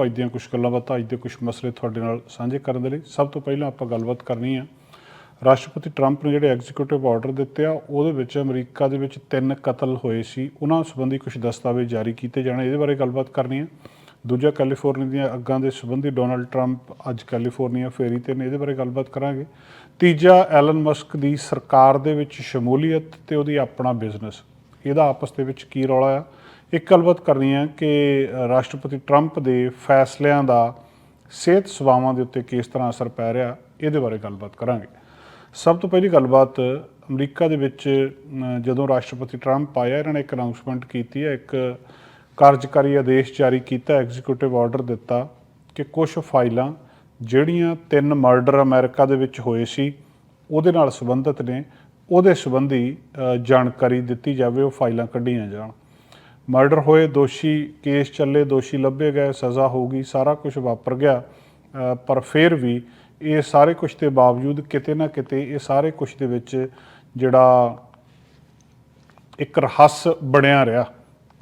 ਨੂੰ ਅੱਜ ਦੀਆਂ ਕੁਝ ਗੱਲਾਂ ਬਾਤਾਂ, ਅੱਜ ਦੇ ਕੁਝ ਮਸਲੇ ਤੁਹਾਡੇ ਨਾਲ ਸਾਂਝੇ ਕਰਨ ਦੇ ਲਈ ਸਭ ਤੋਂ ਪਹਿਲਾਂ ਆਪਾਂ ਗੱਲਬਾਤ ਕਰਨੀ ਆ। ਰਾਸ਼ਟਰਪਤੀ ਟਰੰਪ ਨੇ ਜਿਹੜੇ ਐਗਜ਼ੀਕਿਊਟਿਵ ਆਰਡਰ ਦਿੱਤੇ ਆ, ਉਹਦੇ ਵਿੱਚ ਅਮਰੀਕਾ ਦੇ ਵਿੱਚ ਤਿੰਨ ਕਤਲ ਹੋਏ ਸੀ। ਉਹਨਾਂ ਸੰਬੰਧੀ ਕੁਝ ਦਸਤਾਵੇਜ਼ ਜਾਰੀ ਕੀਤੇ ਜਾਣੇ, ਇਹਦੇ ਬਾਰੇ ਗੱਲਬਾਤ ਕਰਨੀ ਆ। ਦੂਜਾ, ਕੈਲੀਫੋਰਨੀਆ ਦੀਆਂ ਅੱਗਾਂ ਦੇ ਸੰਬੰਧੀ ਡੋਨਲਡ ਟਰੰਪ ਅੱਜ ਕੈਲੀਫੋਰਨੀਆ ਫੇਰੀ ਤੇ ਨੇ, ਇਹਦੇ ਬਾਰੇ ਗੱਲਬਾਤ ਕਰਾਂਗੇ। ਤੀਜਾ, ਐਲਨ ਮਸਕ ਦੀ ਸਰਕਾਰ ਦੇ ਵਿੱਚ ਸ਼ਮੂਲੀਅਤ ਤੇ ਉਹਦੀ ਆਪਣਾ ਬਿਜ਼ਨਸ। ਇਹਦਾ ਆਪਸ ਦੇ ਵਿੱਚ ਕੀ ਰੌਲਾ ਆ? ਇੱਕ ਗੱਲਬਾਤ ਕਰਨੀ ਆ ਕਿ ਰਾਸ਼ਟਰਪਤੀ ਟਰੰਪ ਦੇ ਫੈਸਲਿਆਂ ਦਾ ਸਿਹਤ ਸੇਵਾਵਾਂ ਦੇ ਉੱਤੇ ਕਿਸ ਤਰ੍ਹਾਂ ਅਸਰ ਪੈ ਰਿਹਾ, ਇਹਦੇ ਬਾਰੇ ਗੱਲਬਾਤ ਕਰਾਂਗੇ। ਸਭ ਤੋਂ ਪਹਿਲੀ ਗੱਲਬਾਤ, ਅਮਰੀਕਾ ਦੇ ਵਿੱਚ ਜਦੋਂ ਰਾਸ਼ਟਰਪਤੀ ਟਰੰਪ ਆਇਆ, ਇਹਨਾਂ ਨੇ ਇੱਕ ਅਨਾਉਂਸਮੈਂਟ ਕੀਤੀ ਹੈ, ਇੱਕ ਕਾਰਜਕਾਰੀ ਆਦੇਸ਼ ਜਾਰੀ ਕੀਤਾ, ਐਗਜ਼ੀਕਿਊਟਿਵ ਆਰਡਰ ਦਿੱਤਾ ਕਿ ਕੁਝ ਫਾਈਲਾਂ ਜਿਹੜੀਆਂ ਤਿੰਨ ਮਰਡਰ ਅਮਰੀਕਾ ਦੇ ਵਿੱਚ ਹੋਏ ਸੀ, ਉਹਦੇ ਨਾਲ ਸੰਬੰਧਿਤ ਨੇ, ਉਹਦੇ ਸੰਬੰਧੀ ਜਾਣਕਾਰੀ ਦਿੱਤੀ ਜਾਵੇ, ਉਹ ਫਾਈਲਾਂ ਕੱਢੀਆਂ ਜਾਣ। ਮਰਡਰ ਹੋਏ, ਦੋਸ਼ੀ ਕੇਸ ਚੱਲੇ, ਦੋਸ਼ੀ ਲੱਭੇ ਗਏ, ਸਜ਼ਾ ਹੋਊਗੀ ਸਾਰਾ ਕੁਝ ਵਾਪਰ ਗਿਆ। ਪਰ ਫਿਰ ਵੀ ਇਹ ਸਾਰੇ ਕੁਝ ਦੇ ਬਾਵਜੂਦ ਕਿਤੇ ਨਾ ਕਿਤੇ ਇਹ ਸਾਰੇ ਕੁਝ ਦੇ ਵਿੱਚ ਜਿਹੜਾ ਇੱਕ ਰਹੱਸ ਬਣਿਆ ਰਿਹਾ।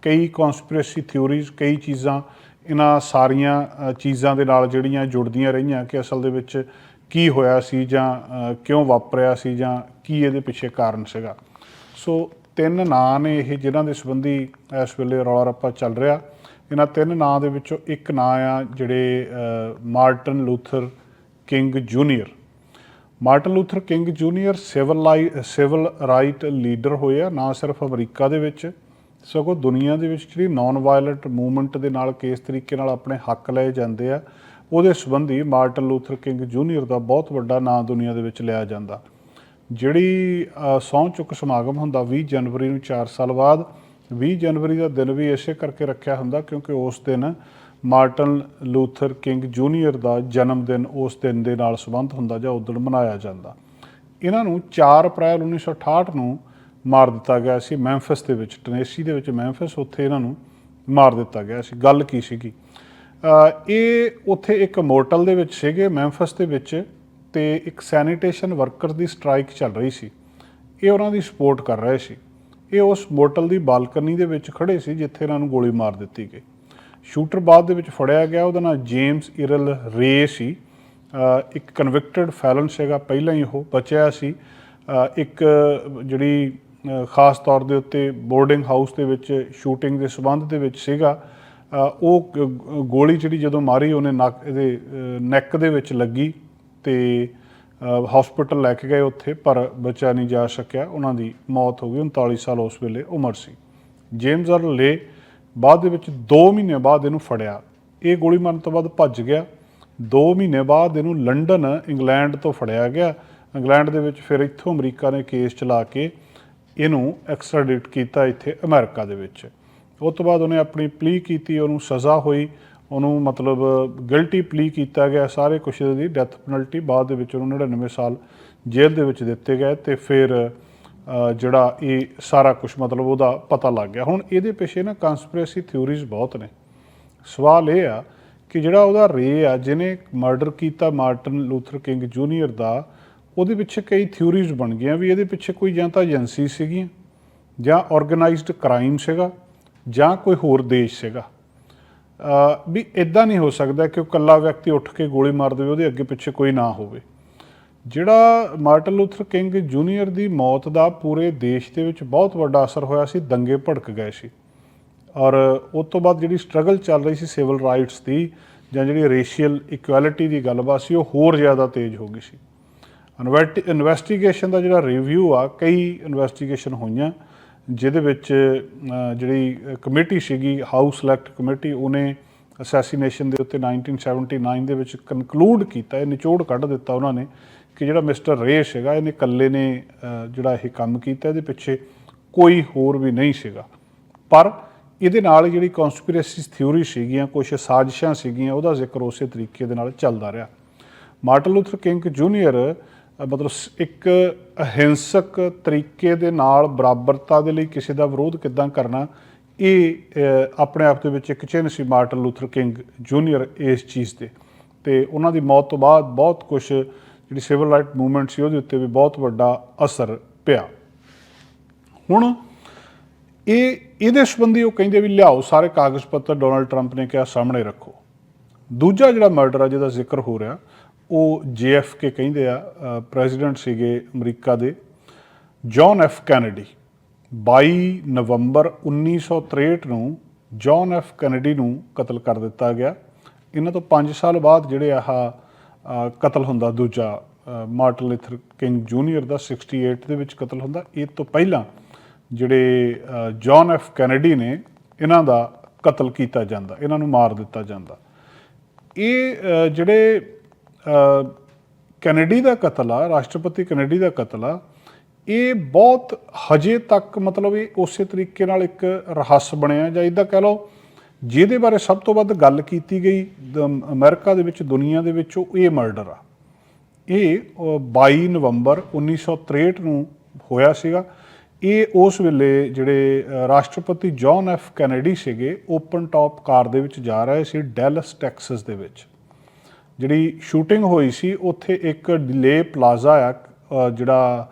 ਕਈ ਕਨਸਪੀਰੇਸੀ ਥਿਊਰੀਜ਼ ਕਈ ਚੀਜ਼ਾਂ ਇਹਨਾਂ ਸਾਰੀਆਂ ਚੀਜ਼ਾਂ ਦੇ ਨਾਲ ਜਿਹੜੀਆਂ ਜੁੜਦੀਆਂ ਰਹੀਆਂ ਕਿ ਅਸਲ ਦੇ ਵਿੱਚ ਕੀ ਹੋਇਆ ਸੀ ਜਾਂ ਕਿਉਂ ਵਾਪਰਿਆ ਸੀ ਜਾਂ ਕੀ ਇਹਦੇ ਪਿੱਛੇ ਕਾਰਨ ਸੀਗਾ। ਸੋ ਤਿੰਨ ਨਾਂ ਨੇ ਇਹ ਜਿਨ੍ਹਾਂ ਦੇ ਸੰਬੰਧੀ ਇਸ ਵੇਲੇ ਰੌਲਾ ਰੱਪਾ ਚੱਲ ਰਿਹਾ। ਇਹਨਾਂ ਤਿੰਨ ਨਾਂ ਦੇ ਵਿੱਚੋਂ ਇੱਕ ਨਾਂ ਆ ਜਿਹੜੇ Martin Luther King junior. Martin Luther King junior civil ਲਾਈ, ਸਿਵਲ ਰਾਈਟ ਲੀਡਰ ਹੋਏ ਆ, ਨਾ ਸਿਰਫ ਅਮਰੀਕਾ ਦੇ ਵਿੱਚ, ਸਗੋਂ ਦੁਨੀਆ ਦੇ ਵਿੱਚ ਜਿਹੜੀ ਨਾਨ ਵਾਇਲੈਂਟ ਮੂਵਮੈਂਟ ਦੇ ਨਾਲ ਕਿਸ ਤਰੀਕੇ ਨਾਲ ਆਪਣੇ ਹੱਕ ਲਏ ਜਾਂਦੇ ਆ, ਉਹਦੇ ਸੰਬੰਧੀ ਮਾਰਟਨ ਲੂਥਰ ਕਿੰਗ ਜੂਨੀਅਰ ਦਾ ਬਹੁਤ ਵੱਡਾ ਨਾਂ ਦੁਨੀਆ ਦੇ ਵਿੱਚ ਲਿਆ ਜਾਂਦਾ। ਜਿਹੜੀ ਅ, ਸਹੁੰ ਚੁੱਕ ਸਮਾਗਮ ਹੁੰਦਾ 20 ਜਨਵਰੀ ਨੂੰ 4 ਸਾਲ ਬਾਅਦ 20 ਜਨਵਰੀ ਦਾ ਦਿਨ ਵੀ ਇਸੇ ਕਰਕੇ ਰੱਖਿਆ ਹੁੰਦਾ ਕਿਉਂਕਿ ਉਸ ਦਿਨ ਮਾਰਟਨ ਲੂਥਰ ਕਿੰਗ ਜੂਨੀਅਰ ਦਾ ਜਨਮ ਦਿਨ ਉਸ ਦਿਨ ਦੇ ਨਾਲ ਸੰਬੰਧ ਹੁੰਦਾ ਜਾਂ ਉਦੋਂ ਮਨਾਇਆ ਜਾਂਦਾ। ਇਹਨਾਂ ਨੂੰ 4 ਅਪ੍ਰੈਲ 1968 ਨੂੰ ਮਾਰ ਦਿੱਤਾ ਗਿਆ ਸੀ। ਮੈਂਫਿਸ ਦੇ ਵਿੱਚ ਟਨੇਸੀ ਦੇ ਵਿੱਚ ਮੈਂਫਿਸ ਉੱਥੇ ਇਹਨਾਂ ਨੂੰ ਮਾਰ ਦਿੱਤਾ ਗਿਆ ਸੀ। ਗੱਲ ਕੀ ਸੀਗੀ? ਇਹ ਉੱਥੇ ਇੱਕ ਮੋਟਲ ਦੇ ਵਿੱਚ ਸੀਗੇ। ਮੈਂਫਿਸ ਦੇ ਵਿੱਚ ਤੇ ਇੱਕ ਸੈਨੀਟੇਸ਼ਨ ਵਰਕਰ ਦੀ ਸਟ੍ਰਾਈਕ ਚੱਲ ਰਹੀ ਸੀ। ਇਹ ਉਹਨਾਂ ਦੀ ਸਪੋਰਟ ਕਰ ਰਹੇ ਸੀ। ਇਹ ਉਸ ਮੋਟਲ ਦੀ ਬਾਲਕਨੀ ਦੇ ਵਿੱਚ ਖੜੇ ਸੀ, ਜਿੱਥੇ ਇਹਨਾਂ ਨੂੰ ਗੋਲੀ ਮਾਰ ਦਿੱਤੀ ਗਈ। ਸ਼ੂਟਰ ਬਾਅਦ ਦੇ ਵਿੱਚ ਫੜਿਆ ਗਿਆ, ਉਹਦਾ ਨਾਮ ਜੇਮਸ ਇਰਲ ਰੇ ਸੀ। ਇੱਕ ਕਨਵਿਕਟਡ ਫੈਲਨ ਸੀਗਾ, ਪਹਿਲਾਂ ਹੀ ਉਹ ਬਚਿਆ ਸੀ। ਇੱਕ ਜਿਹੜੀ ਖਾਸ ਤੌਰ ਦੇ ਉੱਤੇ ਬੋਰਡਿੰਗ ਹਾਊਸ ਦੇ ਵਿੱਚ ਸ਼ੂਟਿੰਗ ਦੇ ਸਬੰਧ ਦੇ ਵਿੱਚ ਸੀਗਾ। ਉਹ ਗੋਲੀ ਜਿਹੜੀ ਜਦੋਂ ਮਾਰੀ, ਉਹਨੇ ਨੱਕ, ਇਹਦੇ ਨੈਕ ਦੇ ਵਿੱਚ ਲੱਗੀ। ਤੇ ਹਸਪੀਟਲ ਲੈ ਕੇ ਗਏ ਉੱਥੇ, ਪਰ ਬਚਾ ਨਹੀਂ ਜਾ ਸਕਿਆ। ਉਹਨਾਂ ਦੀ ਮੌਤ ਹੋ ਗਈ 39 ਸਾਲ ਉਸ ਵੇਲੇ ਉਮਰ ਸੀ। ਜੇਮਸ ਅਰਲ ਲੇ ਬਾਅਦ ਦੇ ਵਿੱਚ 2 ਮਹੀਨੇ ਬਾਅਦ ਇਹਨੂੰ ਫੜਿਆ। ਇਹ ਗੋਲੀ ਮਾਰਨ ਤੋਂ ਬਾਅਦ ਭੱਜ ਗਿਆ। 2 ਮਹੀਨੇ ਬਾਅਦ ਇਹਨੂੰ ਲੰਡਨ ਇੰਗਲੈਂਡ ਤੋਂ ਫੜਿਆ ਗਿਆ। ਇੰਗਲੈਂਡ ਦੇ ਵਿੱਚ ਫਿਰ ਇੱਥੋਂ ਅਮਰੀਕਾ ਨੇ ਕੇਸ ਚਲਾ ਕੇ ਇਹਨੂੰ ਐਕਸਟ੍ਰਾਡਿਟ ਕੀਤਾ ਇੱਥੇ ਅਮਰੀਕਾ ਦੇ ਵਿੱਚ। ਉਸ ਤੋਂ ਬਾਅਦ ਉਹਨੇ ਆਪਣੀ ਪਲੀ ਕੀਤੀ, ਉਹਨੂੰ ਸਜ਼ਾ ਹੋਈ। ਉਹਨੂੰ ਮਤਲਬ ਗਿਲਟੀ ਪਲੀ ਕੀਤਾ ਗਿਆ, ਸਾਰੇ ਕੁਛ ਦੀ ਡੈਥ ਪੈਨਲਟੀ ਬਾਅਦ ਦੇ ਵਿੱਚ ਉਹਨੂੰ 99 ਸਾਲ ਜੇਲ੍ਹ ਦੇ ਵਿੱਚ ਦਿੱਤੇ ਗਏ ਤੇ ਫਿਰ ਜਿਹੜਾ ਇਹ ਸਾਰਾ ਕੁਝ ਮਤਲਬ ਉਹਦਾ ਪਤਾ ਲੱਗ ਗਿਆ। ਹੁਣ ਇਹਦੇ ਪਿੱਛੇ ਨਾ ਕਨਸਪੀਰੇਸੀ ਥਿਊਰੀਜ਼ ਬਹੁਤ ਨੇ। ਸਵਾਲ ਇਹ ਆ ਕਿ ਜਿਹੜਾ ਉਹਦਾ ਰੇ ਆ, ਜਿਹਨੇ ਮਰਡਰ ਕੀਤਾ ਮਾਰਟਨ ਲੂਥਰ ਕਿੰਗ ਜੂਨੀਅਰ ਦਾ, ਉਹਦੇ ਪਿੱਛੇ ਕਈ ਥਿਊਰੀਜ਼ ਬਣ ਗਈਆਂ ਵੀ ਇਹਦੇ ਪਿੱਛੇ ਕੋਈ ਜਾਂ ਤਾਂ ਏਜੰਸੀ ਸੀਗੀਆਂ, ਜਾਂ ਆਰਗੇਨਾਈਜ਼ਡ ਕ੍ਰਾਈਮ ਸੀਗਾ, ਜਾਂ ਕੋਈ ਹੋਰ ਦੇਸ਼ ਸੀਗਾ। ਵੀ ਇਦਾਂ ਨਹੀਂ ਹੋ ਸਕਦਾ ਕਿ ਉਹ ਇਕੱਲਾ ਵਿਅਕਤੀ ਉੱਠ ਕੇ ਗੋਲੀ ਮਾਰ ਦੇਵੇ, ਉਹਦੇ ਅੱਗੇ ਪਿੱਛੇ ਕੋਈ ਨਾ ਹੋਵੇ। ਜਿਹੜਾ ਮਾਰਟਨ ਲੂਥਰ ਕਿੰਗ ਜੂਨੀਅਰ ਦੀ ਮੌਤ ਦਾ ਪੂਰੇ ਦੇਸ਼ ਦੇ ਵਿੱਚ ਬਹੁਤ ਵੱਡਾ ਅਸਰ ਹੋਇਆ ਸੀ, ਦੰਗੇ ਭੜਕ ਗਏ ਸੀ। ਔਰ ਉਸ ਤੋਂ ਬਾਅਦ ਜਿਹੜੀ ਸਟਰਗਲ ਚੱਲ ਰਹੀ ਸੀ ਸਿਵਲ ਰਾਈਟਸ ਦੀ, ਜਾਂ ਜਿਹੜੀ ਰੇਸ਼ੀਅਲ ਇਕੁਐਲਿਟੀ ਦੀ ਗੱਲਬਾਤ ਸੀ, ਉਹ ਹੋਰ ਜ਼ਿਆਦਾ ਤੇਜ਼ ਹੋ ਗਈ ਸੀ। ਇਨਵੈਸਟੀਗੇਸ਼ਨ ਦਾ ਜਿਹੜਾ ਰਿਵਿਊ ਆ, ਕਈ ਇਨਵੈਸਟੀਗੇਸ਼ਨ ਹੋਈਆਂ। ਜਿਹਦੇ ਵਿੱਚ ਜਿਹੜੀ ਕਮੇਟੀ ਸੀਗੀ ਹਾਊਸ ਸਿਲੈਕਟ ਕਮੇਟੀ ਉਹਨੇ ਅਸੈਸੀਨੇਸ਼ਨ ਦੇ ਉੱਤੇ 1979 ਦੇ ਵਿੱਚ ਕਨਕਲੂਡ ਕੀਤਾ, ਇਹ ਨਿਚੋੜ ਕੱਢ ਦਿੱਤਾ ਉਹਨਾਂ ਨੇ ਕਿ ਜਿਹੜਾ ਮਿਸਟਰ ਰੇ ਸੀਗਾ, ਇਹਨੇ ਇਕੱਲੇ ਨੇ ਜਿਹੜਾ ਇਹ ਕੰਮ ਕੀਤਾ, ਇਹਦੇ ਪਿੱਛੇ ਕੋਈ ਹੋਰ ਵੀ ਨਹੀਂ ਸੀਗਾ। ਪਰ ਇਹਦੇ ਨਾਲ ਜਿਹੜੀ ਕਨਸਪੀਰੇਸੀ ਥਿਊਰੀ ਸੀਗੀਆਂ ਕੁਝ ਸਾਜ਼ਿਸ਼ਾਂ ਸੀਗੀਆਂ, ਉਹਦਾ ਜ਼ਿਕਰ ਉਸੇ ਤਰੀਕੇ ਦੇ ਨਾਲ ਚੱਲਦਾ ਰਿਹਾ। ਮਾਰਟਨ ਲੂਥਰ ਕਿੰਗ ਜੂਨੀਅਰ ਮਤਲਬ ਸ- ਇੱਕ ਅਹਿੰਸਕ ਤਰੀਕੇ ਦੇ ਨਾਲ ਬਰਾਬਰਤਾ ਦੇ ਲਈ ਕਿਸੇ ਦਾ ਵਿਰੋਧ ਕਿੱਦਾਂ ਕਰਨਾ, ਇਹ ਆਪਣੇ ਆਪ ਦੇ ਵਿੱਚ ਇੱਕ ਚਿੰਨ੍ਹ ਸੀ ਮਾਰਟਨ ਲੂਥਰ ਕਿੰਗ ਜੂਨੀਅਰ ਇਸ ਚੀਜ਼ ਦੇ ਤੇ ਉਹਨਾਂ ਦੀ ਮੌਤ ਤੋਂ ਬਾਅਦ ਬਹੁਤ ਕੁਝ ਜਿਹੜੀ ਸਿਵਲ ਰਾਈਟ ਮੂਵਮੈਂਟ ਸੀ ਉਹਦੇ ਉੱਤੇ ਵੀ ਬਹੁਤ ਵੱਡਾ ਅਸਰ ਪਿਆ। ਹੁਣ ਇਹ, ਇਹਦੇ ਸੰਬੰਧੀ ਉਹ ਕਹਿੰਦੇ ਵੀ ਲਿਆਓ, ਸਾਰੇ ਕਾਗਜ਼ ਪੱਤਰ ਡੋਨਲਡ ਟਰੰਪ ਨੇ ਕਿਹਾ ਸਾਹਮਣੇ ਰੱਖੋ। ਦੂਜਾ ਜਿਹੜਾ ਮਰਡਰ ਆ, ਜਿਹਦਾ ਜ਼ਿਕਰ ਹੋ ਰਿਹਾ ਉਹ JFK ਕਹਿੰਦੇ ਆ ਪ੍ਰੈਜ਼ੀਡੈਂਟ ਸੀਗੇ ਅਮਰੀਕਾ ਦੇ ਜੌਨ ਐਫ ਕੈਨੇਡੀ। 22 ਨਵੰਬਰ 1963 ਨੂੰ ਜੌਨ ਐਫ ਕੈਨੇਡੀ ਨੂੰ ਕਤਲ ਕਰ ਦਿੱਤਾ ਗਿਆ। ਇਹਨਾਂ ਤੋਂ 5 ਸਾਲ ਬਾਅਦ ਜਿਹੜੇ ਆਹ ਕਤਲ ਹੁੰਦਾ ਦੂਜਾ ਮਾਰਟਨ ਲਿਥਰ ਕਿੰਗ ਜੂਨੀਅਰ ਦਾ 68 ਦੇ ਵਿੱਚ ਕਤਲ ਹੁੰਦਾ। ਇਹ ਤੋਂ ਪਹਿਲਾਂ ਜਿਹੜੇ ਅ, ਜੌਨ ਐਫ ਕੈਨੇਡੀ ਨੇ ਇਹਨਾਂ ਦਾ ਕਤਲ ਕੀਤਾ ਜਾਂਦਾ ਇਹਨਾਂ ਨੂੰ ਮਾਰ ਦਿੱਤਾ ਜਾਂਦਾ। ਇਹ ਜਿਹੜੇ ਕੈਨੇਡੀ ਦਾ ਕਤਲ ਆ ਰਾਸ਼ਟਰਪਤੀ ਕੈਨੇਡੀ ਦਾ ਕਤਲ ਆ ਇਹ ਬਹੁਤ ਹਜੇ ਤੱਕ ਮਤਲਬ ਇਹ ਉਸੇ ਤਰੀਕੇ ਨਾਲ ਇੱਕ ਰਹੱਸ ਬਣਿਆ ਜਾਂ ਇਦਾਂ ਕਹਿ ਲਓ ਜਿਹਦੇ ਬਾਰੇ ਸਭ ਤੋਂ ਵੱਧ ਗੱਲ ਕੀਤੀ ਗਈ ਦ- ਅਮਰੀਕਾ ਦੇ ਵਿੱਚ ਦੁਨੀਆ ਦੇ ਵਿੱਚ ਉਹ ਇਹ ਮਰਡਰ ਆ। ਇਹ ਅ, 22 ਨਵੰਬਰ 1963 ਨੂੰ ਹੋਇਆ ਸੀਗਾ। ਇਹ ਉਸ ਵੇਲੇ ਜਿਹੜੇ ਰਾਸ਼ਟਰਪਤੀ ਜੌਨ ਐਫ ਕੈਨੇਡੀ ਸੀਗੇ ਓਪਨ ਟਾਪ ਕਾਰ ਦੇ ਵਿੱਚ ਜਾ ਰਹੇ ਸੀ ਡੈਲਸ ਟੈਕਸਸ ਦੇ ਵਿੱਚ। ਜਿਹੜੀ ਸ਼ੂਟਿੰਗ ਹੋਈ ਸੀ, ਉੱਥੇ ਇੱਕ ਡਿਲੇ ਪਲਾਜ਼ਾ ਆ ਜਿਹੜਾ